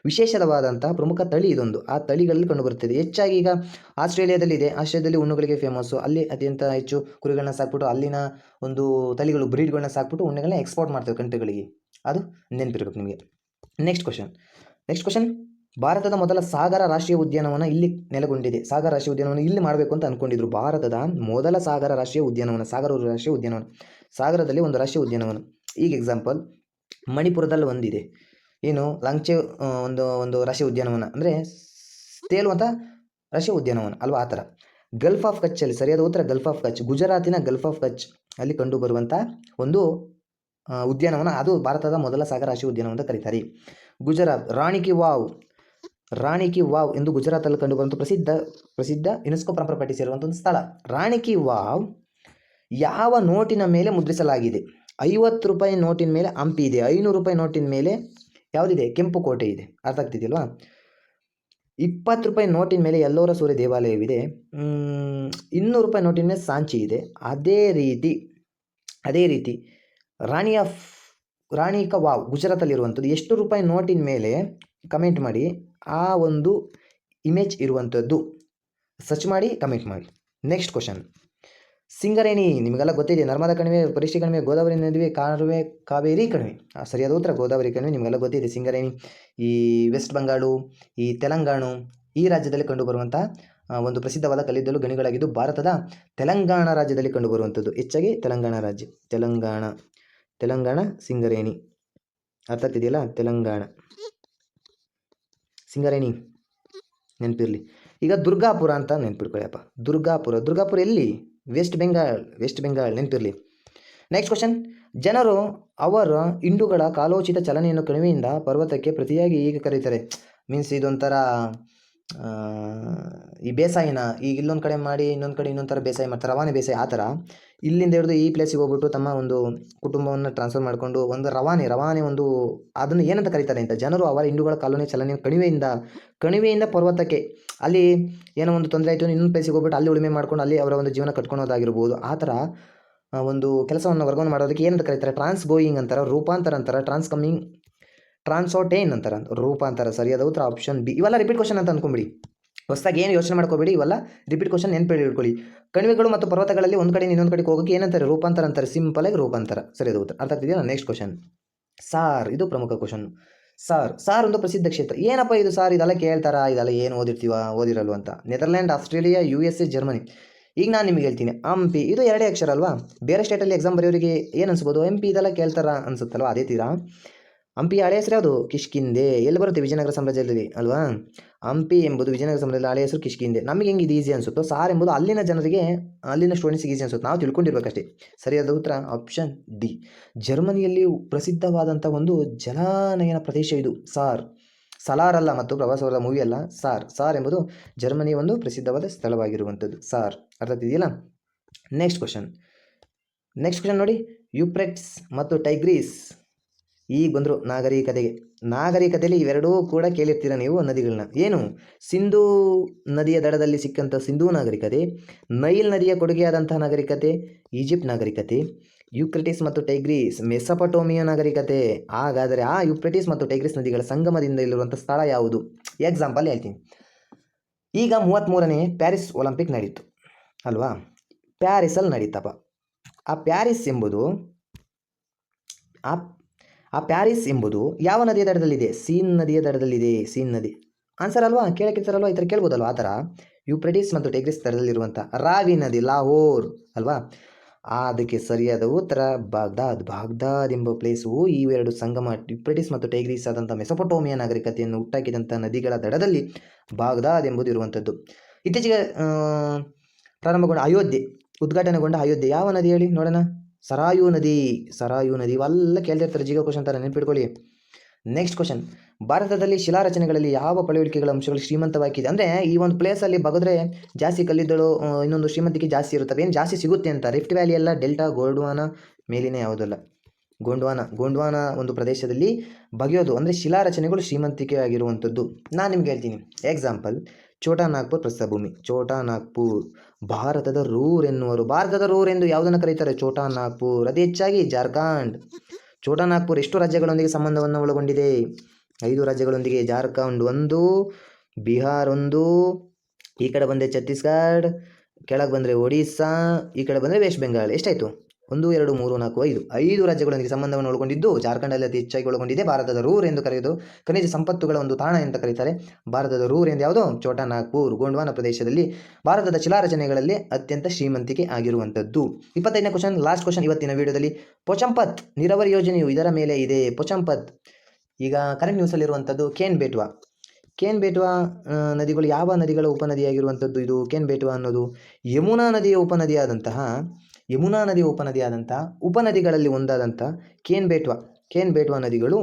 ವಿಶೇಷವಾದಂತಹ ಪ್ರಮುಖ ತಳಿ ಇದೊಂದು. ಆ ತಳಿಗಳಲ್ಲಿ ಕಂಡುಬರುತ್ತದೆ. ಹೆಚ್ಚಾಗಿ ಈಗ ಆಸ್ಟ್ರೇಲಿಯಾದಲ್ಲಿ ಇದೆ. ಆಸ್ಟ್ರೇಲಿಯಾದಲ್ಲಿ ಉಣ್ಣುಗಳಿಗೆ ಫೇಮಸ್ಸು ಅಲ್ಲಿ ಅತ್ಯಂತ ಹೆಚ್ಚು ಕುರಿಗಳನ್ನ ಸಾಕ್ಬಿಟ್ಟು ಅಲ್ಲಿನ ಒಂದು ತಳಿಗಳು ಬ್ರೀಡ್ಗಳನ್ನ ಸಾಕ್ಬಿಟ್ಟು ಉಣ್ಣೆಗಳನ್ನ ಎಕ್ಸ್ಪೋರ್ಟ್ ಮಾಡ್ತೇವೆ ಕಂಟ್ರಿಗಳಿಗೆ. ಅದು ನೆನಪಿರ್ಬೇಕು ನಿಮಗೆ. ನೆಕ್ಸ್ಟ್ ಕ್ವಶನ್ ನೆಕ್ಸ್ಟ್ ಕ್ವಶನ್ ಭಾರತದ ಮೊದಲ ಸಾಗರ ರಾಷ್ಟ್ರೀಯ ಉದ್ಯಾನವನ ಇಲ್ಲಿ ನೆಲೆಗೊಂಡಿದೆ. ಸಾಗರ ರಾಷ್ಟ್ರೀಯ ಉದ್ಯಾನವನ ಇಲ್ಲಿ ಮಾಡಬೇಕು ಅಂತ ಅಂದ್ಕೊಂಡಿದ್ರು ಭಾರತದ ಮೊದಲ ಸಾಗರ ರಾಷ್ಟ್ರೀಯ ಉದ್ಯಾನವನ, ಸಾಗರ ರಾಷ್ಟ್ರೀಯ ಉದ್ಯಾನವನ, ಸಾಗರದಲ್ಲಿ ಒಂದು ರಾಷ್ಟ್ರೀಯ ಉದ್ಯಾನವನ. ಈಗ ಎಕ್ಸಾಂಪಲ್ ಮಣಿಪುರದಲ್ಲಿ ಒಂದಿದೆ. ಏನು ಲಂಚೆ ಒಂದು ಒಂದು ರಾಷ್ಟ್ರೀಯ ಉದ್ಯಾನವನ. ಅಂದರೆ ತೇಲುವಂಥ ರಾಷ್ಟ್ರೀಯ ಉದ್ಯಾನವನ ಅಲ್ವಾ? ಆ ಥರ. ಗಲ್ಫ್ ಆಫ್ ಕಚ್ಚಲ್ಲಿ ಸರಿಯಾದ ಉತ್ತರ ಗಲ್ಫ್ ಆಫ್ ಕಚ್ ಗುಜರಾತಿನ ಗಲ್ಫ್ ಆಫ್ ಕಚ್ ಅಲ್ಲಿ ಕಂಡುಬರುವಂಥ ಒಂದು ಉದ್ಯಾನವನ, ಅದು ಭಾರತದ ಮೊದಲ ಸಾಗರ ರಾಷ್ಟ್ರೀಯ ಉದ್ಯಾನವನ ಅಂತ ಕರೀತಾರೆ. ಗುಜರಾತ್, ರಾಣಿ ಕಿ ವಾವ್, ರಾಣಿ ಕಿ ವಾವ್ ಎಂದು ಗುಜರಾತಲ್ಲಿ ಕಂಡುಬರುವಂಥ ಪ್ರಸಿದ್ಧ ಪ್ರಸಿದ್ಧ ಯುನೆಸ್ಕೋ ಪರಂಪರೆ ಪಟ್ಟಿ ಒಂದು ಸ್ಥಳ. ರಾಣಿ ಕಿ ವಾವ್ ಯಾವ ನೋಟಿನ ಮೇಲೆ ಮುದ್ರಿಸಲಾಗಿದೆ? ಐವತ್ತು ರೂಪಾಯಿ ನೋಟಿನ ಮೇಲೆ ಹಂಪಿ ಇದೆ, ಐನೂರು ರೂಪಾಯಿ ನೋಟಿನ ಮೇಲೆ ಯಾವುದಿದೆ? ಕೆಂಪು ಕೋಟೆ ಇದೆ. ಅರ್ಥ ಆಗ್ತಿದೆಯಲ್ವಾ? ಇಪ್ಪತ್ತು ರೂಪಾಯಿ ನೋಟಿನ ಮೇಲೆ ಎಲ್ಲೋರ ಸೂರ್ಯ ದೇವಾಲಯವಿದೆ. ಇನ್ನೂರು ರೂಪಾಯಿ ನೋಟಿನ ಮೇಲೆ ಸಾಂಚಿ ಇದೆ. ಅದೇ ರೀತಿ ಅದೇ ರೀತಿ ರಾಣಿ ಆಫ್ ರಾಣಿ ಕ ವಾವ್ ಗುಜರಾತಲ್ಲಿರುವಂಥದ್ದು, ಎಷ್ಟು ರೂಪಾಯಿ ನೋಟಿನ ಮೇಲೆ ಕಮೆಂಟ್ ಮಾಡಿ, ಆ ಒಂದು ಇಮೇಜ್ ಇರುವಂಥದ್ದು ಸರ್ಚ್ ಮಾಡಿ ಕಮೆಂಟ್ ಮಾಡಿ. ನೆಕ್ಸ್ಟ್ ಕ್ವಶನ್ ಸಿಂಗರೇಣಿ, ನಿಮಗೆಲ್ಲ ಗೊತ್ತಿದೆ, ನರ್ಮದಾ ಕಣಿವೆ ಪರೀಕ್ಷೆ ಕಣಿವೆ, ಗೋದಾವರಿ ನದುವೆ ಕಾರ್ವೆ ಕಾವೇರಿ ಕಣಿವೆ. ಸರಿಯಾದ ಉತ್ತರ ಗೋದಾವರಿ ಕಣಿವೆ, ನಿಮಗೆಲ್ಲ ಗೊತ್ತಿದೆ ಸಿಂಗರೇಣಿ. ಈ ವೆಸ್ಟ್ ಬಂಗಾಳು ಈ ತೆಲಂಗಾಣ, ಈ ರಾಜ್ಯದಲ್ಲಿ ಕಂಡುಬರುವಂಥ ಒಂದು ಪ್ರಸಿದ್ಧವಾದ ಕಲ್ಲಿದ್ದಲು ಗಣಿಗಳಾಗಿದ್ದು ಭಾರತದ ತೆಲಂಗಾಣ ರಾಜ್ಯದಲ್ಲಿ ಕಂಡುಬರುವಂಥದ್ದು. ಹೆಚ್ಚಾಗಿ ತೆಲಂಗಾಣ ರಾಜ್ಯ, ತೆಲಂಗಾಣ. ತೆಲಂಗಾಣ ಸಿಂಗರೇಣಿ. ಅರ್ಥ ಆಗ್ತಿದೆಯಲ್ಲ? ತೆಲಂಗಾಣ. ಸಿಂಗರೇಣಿ. ನೆನಪಿರಲಿ. ಈಗ ದುರ್ಗಾಪುರ ಅಂತ ನೆನ್ಪಿಟ್ಕೊಳ್ಳಿಯಪ್ಪ ದುರ್ಗಾಪುರ. ದುರ್ಗಾಪುರ ಎಲ್ಲಿ? ವೆಸ್ಟ್ ಬೆಂಗಾಲ್ ವೆಸ್ಟ್ ಬೆಂಗಾಲ್ ನೆನಪಿರಲಿ. ನೆಕ್ಸ್ಟ್ ಕ್ವಶನ್ ಜನರು ಅವರ ಹಿಂಡುಗಳ ಕಾಲೋಚಿತ ಚಲನೆಯನ್ನು ಕಣಿವೆಯಿಂದ ಪರ್ವತಕ್ಕೆ ಪ್ರತಿಯಾಗಿ ಈಗ ಕರೀತಾರೆ. ಮೀನ್ಸ್ ಇದೊಂಥರ ಈ ಬೇಸಾಯನ ಈಗ ಇಲ್ಲೊಂದು ಕಡೆ ಮಾಡಿ ಇನ್ನೊಂದು ಕಡೆ ಇನ್ನೊಂಥರ ಥರ ಬೇಸಾಯ ಮಾಡ್ತಾರೆ. ರವಾನೆ ಬೇಸಾಯ ಆ ಥರ ಇಲ್ಲಿಂದ ಹಿಡಿದು ಈ ಪ್ಲೇಸಿಗೆ ಹೋಗ್ಬಿಟ್ಟು ತಮ್ಮ ಒಂದು ಕುಟುಂಬವನ್ನು ಟ್ರಾನ್ಸ್ಫರ್ ಮಾಡಿಕೊಂಡು ಒಂದು ರವಾನೆ ರವಾನೆ ಒಂದು ಅದನ್ನು ಏನಂತ ಕರೀತಾರೆ ಅಂತ? ಜನರು ಅವರ ಹಿಂದೂಗಳ ಕಾಲೋನಿ ಚಲನೆ ಕಣಿವೆಯಿಂದ ಕಣಿವೆಯಿಂದ ಪರ್ವತಕ್ಕೆ. ಅಲ್ಲಿ ಏನೋ ಒಂದು ತೊಂದರೆ ಆಯಿತು, ಇನ್ನೊಂದು ಪ್ಲೇಸಿಗೆ ಹೋಗ್ಬಿಟ್ಟು ಅಲ್ಲಿ ಉಳುಮೆ ಮಾಡ್ಕೊಂಡು ಅಲ್ಲಿ ಅವರ ಒಂದು ಜೀವನ ಕಟ್ಕೊಳೋದಾಗಿರ್ಬೋದು ಆ ಥರ ಒಂದು ಕೆಲಸವನ್ನು ವರ್ಗವನ್ನು ಮಾಡೋದಕ್ಕೆ ಏನಂತ ಕರೀತಾರೆ? ಟ್ರಾನ್ಸ್ ಗೋಯಿಂಗ್ ಅಂತಾರೆ, ರೂಪಾಂತರ ಅಂತಾರೆ ಟ್ರಾನ್ಸ್ ಕಮ್ಮಿಂಗ್ ಟ್ರಾನ್ಸೋಟೇನ್ ಅಂತಾರೆ, ರೂಪಾಂತರ. ಸರಿಯಾದ ಉತ್ತರ ಆಪ್ಷನ್ ಬಿ ಇವೆಲ್ಲ ರಿಪೀಟ್ ಕ್ವಶನ್ ಅಂತ ಅಂದ್ಕೊಂಬಿಡಿ ಹೊಸದಾಗಿ ಏನು ಯೋಚನೆ ಮಾಡ್ಕೋಬೇಡಿ, ಇವೆಲ್ಲ ರಿಪೀಟ್ ಕ್ವಶನ್ ನೆನಪಿಡಿ ಇಟ್ಕೊಳ್ಳಿ ಕಣಿವೆಗಳು ಮತ್ತು ಪರ್ವತಗಳಲ್ಲಿ ಒಂದು ಕಡೆ ಇನ್ನೊಂದು ಕಡೆಗೆ ಹೋಗೋಕೆ ಏನಂತಾರೆ? ರೂಪಾಂತರ ಅಂತಾರೆ ಸಿಂಪಲ್ ಆಗಿ ರೂಪಾಂತರ. ಸರಿಯಾದ ಉತ್ತರ. ಅರ್ಥ ಆಗ್ತಿದೆಯಾ? ನೆಕ್ಸ್ಟ್ ಕ್ವಶನ್ ಸಾರ್, ಇದು ಪ್ರಮುಖ ಕ್ವಶನ್ ಸಾರ್ ಸಾರ್ ಒಂದು ಪ್ರಸಿದ್ಧ ಕ್ಷೇತ್ರ. ಏನಪ್ಪ ಇದು ಸಾರ್? ಇದೆಲ್ಲ ಕೇಳ್ತಾರಾ? ಇದೆಲ್ಲ ಏನು ಓದಿರ್ತೀವ? ಓದಿರಲ್ವ ಅಂತ. Netherland Australia U S A Germany. ಈಗ ನಾನು ನಿಮಗೆ ಹೇಳ್ತೀನಿ. ಹಂಪಿ, ಇದು ಎರಡೇ ಅಕ್ಷರ ಅಲ್ವಾ? ಬೇರೆ ಸ್ಟೇಟಲ್ಲಿ ಎಕ್ಸಾಮ್ ಬರೆಯೋರಿಗೆ ಏನು ಅನ್ಸ್ಬೋದು? ಎಂ ಪಿ ಇದೆಲ್ಲ ಕೇಳ್ತಾರ ಅನ್ಸುತ್ತಲ್ವ? ಅದೇ ತೀರಾ? ಹಂಪಿ ಹಳೆ ಹೆಸರು ಯಾವುದು? ಕಿಷ್ಕಿಂದೆ ಎಲ್ಲಿ ಬರುತ್ತೆ ವಿಜಯನಗರ ಸಾಮ್ರಾಜ್ಯದಲ್ಲಿ? ಅಲ್ವಾ? ಹಂಪಿ ಎಂಬುದು ವಿಜಯನಗರ ಸಾಮ್ರಾಜ್ಯದಲ್ಲಿ ಹಳೆ ಹೆಸರು ಕಿಷ್ಕಿಂದೆ ನಮಗೆ ಹೆಂಗೆ ಇದು ಈಸಿ ಅನಿಸುತ್ತೋ? ಸಾರ್ ಎಂಬುದು ಅಲ್ಲಿನ ಜನರಿಗೆ, ಅಲ್ಲಿನ ಸ್ಟೂಡೆಂಟ್ಸ್ಗೆ ಈಸಿ ಅನ್ಸುತ್ತೆ. ನಾವು ತಿಳ್ಕೊಂಡಿರ್ಬೇಕಷ್ಟೇ. ಸರಿಯಾದ ಉತ್ತರ ಆಪ್ಷನ್ ಡಿ ಜರ್ಮನಿಯಲ್ಲಿ ಪ್ರಸಿದ್ಧವಾದಂಥ ಒಂದು ಜಲಾನಯನ ಪ್ರದೇಶ ಇದು, ಸಾರ್. ಸಲಾರ್ ಅಲ್ಲ ಮತ್ತು ಪ್ರವಾಸವರ ಮೂವಿ ಅಲ್ಲ, ಸಾರ್. ಸಾರ್ ಎಂಬುದು ಜರ್ಮನಿಯ ಒಂದು ಪ್ರಸಿದ್ಧವಾದ ಸ್ಥಳವಾಗಿರುವಂಥದ್ದು, ಸಾರ್. ಅರ್ಥ ಇದೆಯಲ್ಲ ನೆಕ್ಸ್ಟ್ ಕ್ವಶನ್ ನೆಕ್ಸ್ಟ್ ಕ್ವಶನ್ ನೋಡಿ. ಯುಪ್ರೆಕ್ಸ್ ಮತ್ತು ಟೈಗ್ರೀಸ್ ಈಗ ಬಂದರು ನಾಗರಿಕತೆಗೆ. ನಾಗರಿಕತೆಯಲ್ಲಿ ಇವೆರಡೂ ಕೂಡ ಕೇಳಿರ್ತೀರ ನೀವು ನದಿಗಳನ್ನ. ಏನು? ಸಿಂಧೂ ನದಿಯ ದಡದಲ್ಲಿ ಸಿಕ್ಕಂಥ ಸಿಂಧೂ ನಾಗರಿಕತೆ, ನೈಲ್ ನದಿಯ ಕೊಡುಗೆಯಾದಂತಹ ನಾಗರಿಕತೆ, ಈಜಿಪ್ಟ್ ನಾಗರಿಕತೆ, ಯುಕ್ರೆಟಿಸ್ ಮತ್ತು ಟೈಗ್ರೀಸ್, ಮೆಸಪಟೋಮಿಯಾ ನಾಗರಿಕತೆ. ಹಾಗಾದರೆ ಆ ಯುಕ್ರೆಟಿಸ್ ಮತ್ತು ಟೈಗ್ರೀಸ್ ನದಿಗಳ ಸಂಗಮದಿಂದ ಇಲ್ಲಿರುವಂಥ ಸ್ಥಳ ಯಾವುದು? ಎಕ್ಸಾಂಪಲ್ ಹೇಳ್ತೀನಿ. ಈಗ ಮೂವತ್ತ್ಮೂರನೇ ಪ್ಯಾರಿಸ್ ಒಲಿಂಪಿಕ್ ನಡೀತು. ಅಲ್ವಾ? ಪ್ಯಾರಿಸಲ್ಲಿ ನಡೀತಪ್ಪ. ಆ ಪ್ಯಾರಿಸ್ ಎಂಬುದು, ಆ ಆ ಪ್ಯಾರಿಸ್ ಎಂಬುದು ಯಾವ ನದಿಯ ದಡದಲ್ಲಿದೆ? ಸೀನ್ ನದಿಯ ದಡದಲ್ಲಿದೆ, ಸೀನ್ ನದಿ. ಆನ್ಸರ್ ಅಲ್ವಾ? ಕೇಳಕ್ಕಿರ್ತಾರಲ್ವಾ ಈ ಥರ ಕೇಳ್ಬೋದಲ್ವಾ? ಆ ಥರ. ಯುಪ್ರೆಟಿಸ್ ಮತ್ತು ಟೆಗ್ರಿಸ್ ದಡದಲ್ಲಿರುವಂಥ ರಾವಿ ನದಿ, ಲಾಹೋರ್, ಅಲ್ವಾ? ಅದಕ್ಕೆ ಸರಿಯಾದ ಉತ್ತರ, ಬಾಗ್ದಾದ್. ಬಾಗ್ದಾದ್ ಎಂಬ ಪ್ಲೇಸು ಇವೆರಡು ಸಂಗಮ, ಯುಪ್ರೆಟಿಸ್ ಮತ್ತು ಟೈಗ್ರೀಸ್ ಆದಂಥ ಮೆಸೊಪೊಟೋಮಿಯಾ ನಾಗರಿಕತೆಯನ್ನು ಹುಟ್ಟಾಕಿದಂಥ ನದಿಗಳ ದಡದಲ್ಲಿ ಬಾಗ್ದಾದ್ ಎಂಬುದು ಇರುವಂಥದ್ದು. ಇತ್ತೀಚೆಗೆ ಪ್ರಾರಂಭಗೊಂಡ ಅಯೋಧ್ಯೆ, ಉದ್ಘಾಟನೆಗೊಂಡ ಅಯೋಧ್ಯೆ. ಯಾವ ನದಿ ಹೇಳಿ ನೋಡೋಣ? ಸರಾಯು ನದಿ ಸರಾಯು ನದಿ, ಇವೆಲ್ಲ ಕೇಳ್ತಿರ್ತಾರೆ ಜಿಗೋ ಕ್ವಶನ್ ಥರ ನೆನಪಿಟ್ಕೊಳ್ಳಿ. ನೆಕ್ಸ್ಟ್ ಕ್ವಶನ್ ಭಾರತದಲ್ಲಿ ಶಿಲಾರಚನೆಗಳಲ್ಲಿ ಯಾವ ಪಳವಳಿಕೆಗಳ ಅಂಶಗಳು ಶ್ರೀಮಂತವಾಗಿದೆ ಅಂದರೆ ಈ ಒಂದು ಪ್ಲೇಸಲ್ಲಿ ಬಗದ್ರೆ ಜಾಸ್ತಿ ಕಲ್ಲಿದ್ದಳು ಇನ್ನೊಂದು ಶ್ರೀಮಂತಿಕೆ ಜಾಸ್ತಿ ಇರುತ್ತವೆ. ಏನು ಜಾಸ್ತಿ ಸಿಗುತ್ತೆ ಅಂತ? ರಿಫ್ಟ್ ವ್ಯಾಲಿ ಎಲ್ಲ ಡೆಲ್ಟಾ ಗೋಲ್ಡ್ವಾನ ಮೇಲಿನೇ ಯಾವುದಲ್ಲ? ಗೊಂಡ್ವಾನ ಗೊಂಡ್ವಾನ ಒಂದು ಪ್ರದೇಶದಲ್ಲಿ ಬಗೆಯೋದು ಅಂದರೆ ಶಿಲಾರಚನೆಗಳು ಶ್ರೀಮಂತಿಕೆ ಆಗಿರುವಂಥದ್ದು. ನಾನು ನಿಮ್ಗೆ ಹೇಳ್ತೀನಿ. ಎಕ್ಸಾಂಪಲ್ ಛೋಟಾ ನಾಗ್ಪುರ್ ಪ್ರಸ್ಥಭೂಮಿ. ಛೋಟಾ ನಾಗ್ಪುರ್ ಭಾರತದ ರೂರ್ ಎನ್ನುವರು. ಭಾರತದ ರೂರ್ ಎಂದು ಯಾವುದನ್ನು ಕರೀತಾರೆ? ಛೋಟಾ ನಾಗ್ಪುರ್ ಅತಿ ಹೆಚ್ಚಾಗಿ ಜಾರ್ಖಂಡ್. ಛೋಟಾ ನಾಗ್ಪುರ್ ಎಷ್ಟು ರಾಜ್ಯಗಳೊಂದಿಗೆ ಸಂಬಂಧವನ್ನು ಒಳಗೊಂಡಿದೆ? ಐದು ರಾಜ್ಯಗಳೊಂದಿಗೆ. ಜಾರ್ಖಂಡ್ ಒಂದು, ಬಿಹಾರ್ ಒಂದು, ಈ ಕಡೆ ಬಂದರೆ ಛತ್ತೀಸ್ಗಢ, ಕೆಳಗೆ ಬಂದರೆ ಒಡಿಸ್ಸಾ, ಈ ಕಡೆ ಬಂದರೆ ವೆಸ್ಟ್ ಬೆಂಗಾಲ್ ಎಷ್ಟಾಯಿತು? ಒಂದು, ಎರಡು, ಮೂರು, ನಾಲ್ಕು, ಐದು. ಐದು ರಾಜ್ಯಗಳೊಂದಿಗೆ ಸಂಬಂಧವನ್ನು ಒಳಗೊಂಡಿದ್ದು ಜಾರ್ಖಂಡಲ್ಲಿ ಅತಿ ಹೆಚ್ಚಾಗಿ ಒಳಗೊಂಡಿದೆ. ಭಾರತದ ರೂರ್ ಎಂದು ಕರೆಯೋದು ಖನಿಜ ಸಂಪತ್ತುಗಳ ಒಂದು ತಾಣ ಎಂದು ಕರೀತಾರೆ ಭಾರತದ ರೂರ್ ಎಂದು ಯಾವುದು ಚೋಟಾ ನಾಗ್ಪುರ್ ಗೋಂಡ್ವಾನ ಪ್ರದೇಶದಲ್ಲಿ ಭಾರತದ ಶಿಲಾರಚನೆಗಳಲ್ಲಿ ಅತ್ಯಂತ ಶ್ರೀಮಂತಿಕೆ ಆಗಿರುವಂಥದ್ದು. ಇಪ್ಪತ್ತೈದನೇ ಕ್ವಶನ್ ಲಾಸ್ಟ್ ಕ್ವಶನ್ ಇವತ್ತಿನ ವಿಡಿಯೋದಲ್ಲಿ ಪೊಚಂಪತ್ ನೀರಾವರಿ ಯೋಜನೆಯು ಇದರ ಮೇಲೆ ಇದೆ. ಪೊಚಂಪತ್, ಈಗ ಕರೆಂಟ್ ನ್ಯೂಸಲ್ಲಿರುವಂಥದ್ದು ಕೇನ್ ಬೇಟ್ವಾ? ಕೇನ್ ಬೇಟ್ವಾ ನದಿಗಳು, ಯಾವ ನದಿಗಳ ಉಪನದಿಯಾಗಿರುವಂಥದ್ದು ಇದು? ಕೇನ್ ಬೇಟ್ವಾ ಅನ್ನೋದು ಯಮುನಾ ನದಿಯ ಉಪನದಿಯಾದಂತಹ ಯಮುನಾ ನದಿ ಉಪನದಿಯಾದಂಥ, ಉಪನದಿಗಳಲ್ಲಿ ಒಂದಾದಂಥ ಕೇನ್ ಬೇಟ್ವಾ. ಕೇನ್ ಬೇಟ್ವಾ ನದಿಗಳು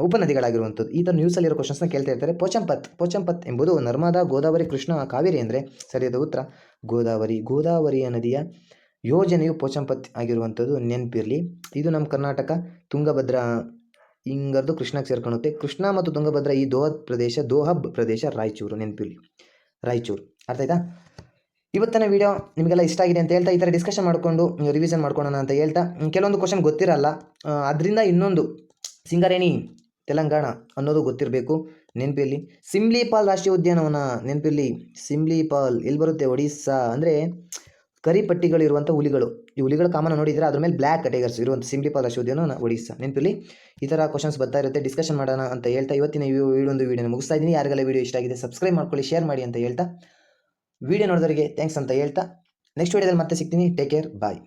ಉಪನದಿಗಳಾಗಿರುವಂಥದ್ದು. ಈ ಥರ ನ್ಯೂಸಲ್ಲಿರೋ ಕ್ವಶನ್ಸ್ನ ಕೇಳ್ತಾ ಇರ್ತಾರೆ. ಪೋಚಂಪತ್ ಪೋಚಂಪತ್ ಎಂಬುದು ನರ್ಮದಾ ಗೋದಾವರಿ ಕೃಷ್ಣ ಕಾವೇರಿ ಅಂದರೆ ಸರಿಯಾದ ಉತ್ತರ. ಗೋದಾವರಿ, ಗೋದಾವರಿಯ ನದಿಯ ಯೋಜನೆಯು ಪೋಚಂಪತ್ ಆಗಿರುವಂಥದ್ದು. ನೆನಪಿರಲಿ. ಇದು ನಮ್ಮ ಕರ್ನಾಟಕ, ತುಂಗಭದ್ರಾ ಹಿಂಗರ್ದು ಕೃಷ್ಣಕ್ಕೆ ಸೇರ್ಕೊಳ್ಳುತ್ತೆ ಕೃಷ್ಣ ಮತ್ತು ತುಂಗಭದ್ರಾ ಈ ದೋಹದ್ ಪ್ರದೇಶ, ದೋಹಬ್ ಪ್ರದೇಶ ರಾಯಚೂರು. ನೆನಪಿರಲಿ. ರಾಯಚೂರು. ಅರ್ಥ ಆಯ್ತಾ? ಇವತ್ತಿನ ವಿಡಿಯೋ ನಿಮಗೆಲ್ಲ ಇಷ್ಟ ಆಗಿದೆ ಅಂತ ಹೇಳ್ತಾ ಈ ಥರ ಡಿಸ್ಕಷನ್ ಮಾಡಿಕೊಂಡು ರಿವಿಷನ್ ಮಾಡ್ಕೊಳ್ಳೋಣ ಅಂತ ಹೇಳ್ತಾ. ಕೆಲವೊಂದು ಕ್ವಶನ್ ಗೊತ್ತಿರಲ್ಲ. ಅದರಿಂದ ಇನ್ನೊಂದು, ಸಿಂಗರೇಣಿ, ತೆಲಂಗಾಣ ಅನ್ನೋದು ಗೊತ್ತಿರಬೇಕು ನೆನಪಿರಲಿ. ಸಿಮ್ಲಿಪಾಲ್ ರಾಷ್ಟ್ರೀಯ ಉದ್ಯಾನವನ ನೆನಪಿರಲಿ. ಸಿಮ್ಲಿಪಾಲ್ ಎಲ್ಲಿ ಬರುತ್ತೆ? ಒಡಿಸ್ಸಾ. ಅಂದರೆ ಕರಿಪಟ್ಟಿಗಳಿರುವಂಥ ಹುಲಿಗಳು. ಈ ಹುಲಿಗಳ ಕಾಮನ ನೋಡಿದರೆ ಅದ್ರ ಮೇಲೆ ಬ್ಲ್ಯಾಕ್ ಟೈಗರ್ಸ್ ಇರುವಂಥ ರಾಷ್ಟ್ರೀಯ ಉದ್ಯಾನವನ ಒಡಿಸ್ಸಾ. ನೆನಪಿರಲಿ? ಈ ಥರ ಕ್ವಶನ್ಸ್ ಬರ್ತಾ ಇರುತ್ತೆ. ಡಿಸ್ಕಷನ್ ಮಾಡೋಣ ಅಂತ ಹೇಳ್ತಾ. ಇವತ್ತಿನ ಈ ಒಂದು ವಿಡಿಯೋನ ಮುಗಿಸ್ತಾ ಇದ್ದೀನಿ. ಯಾರಿಗೆಲ್ಲ ವಿಡಿಯೋ ಇಷ್ಟ ಆಗಿದೆ ಸಬ್ಸ್ಕ್ರೈಬ್ ಮಾಡ್ಕೊಳ್ಳಿ ಶೇರ್ ಮಾಡಿ ಅಂತ ಹೇಳ್ತಾ. ವಿಡಿಯೋ ನೋಡಿದವರಿಗೆ ಥ್ಯಾಂಕ್ಸ್ ಅಂತ ಹೇಳ್ತಾ ನೆಕ್ಸ್ಟ್ ವಿಡಿಯೋದಲ್ಲಿ ಮತ್ತೆ ಸಿಗ್ತೀನಿ. Take care bye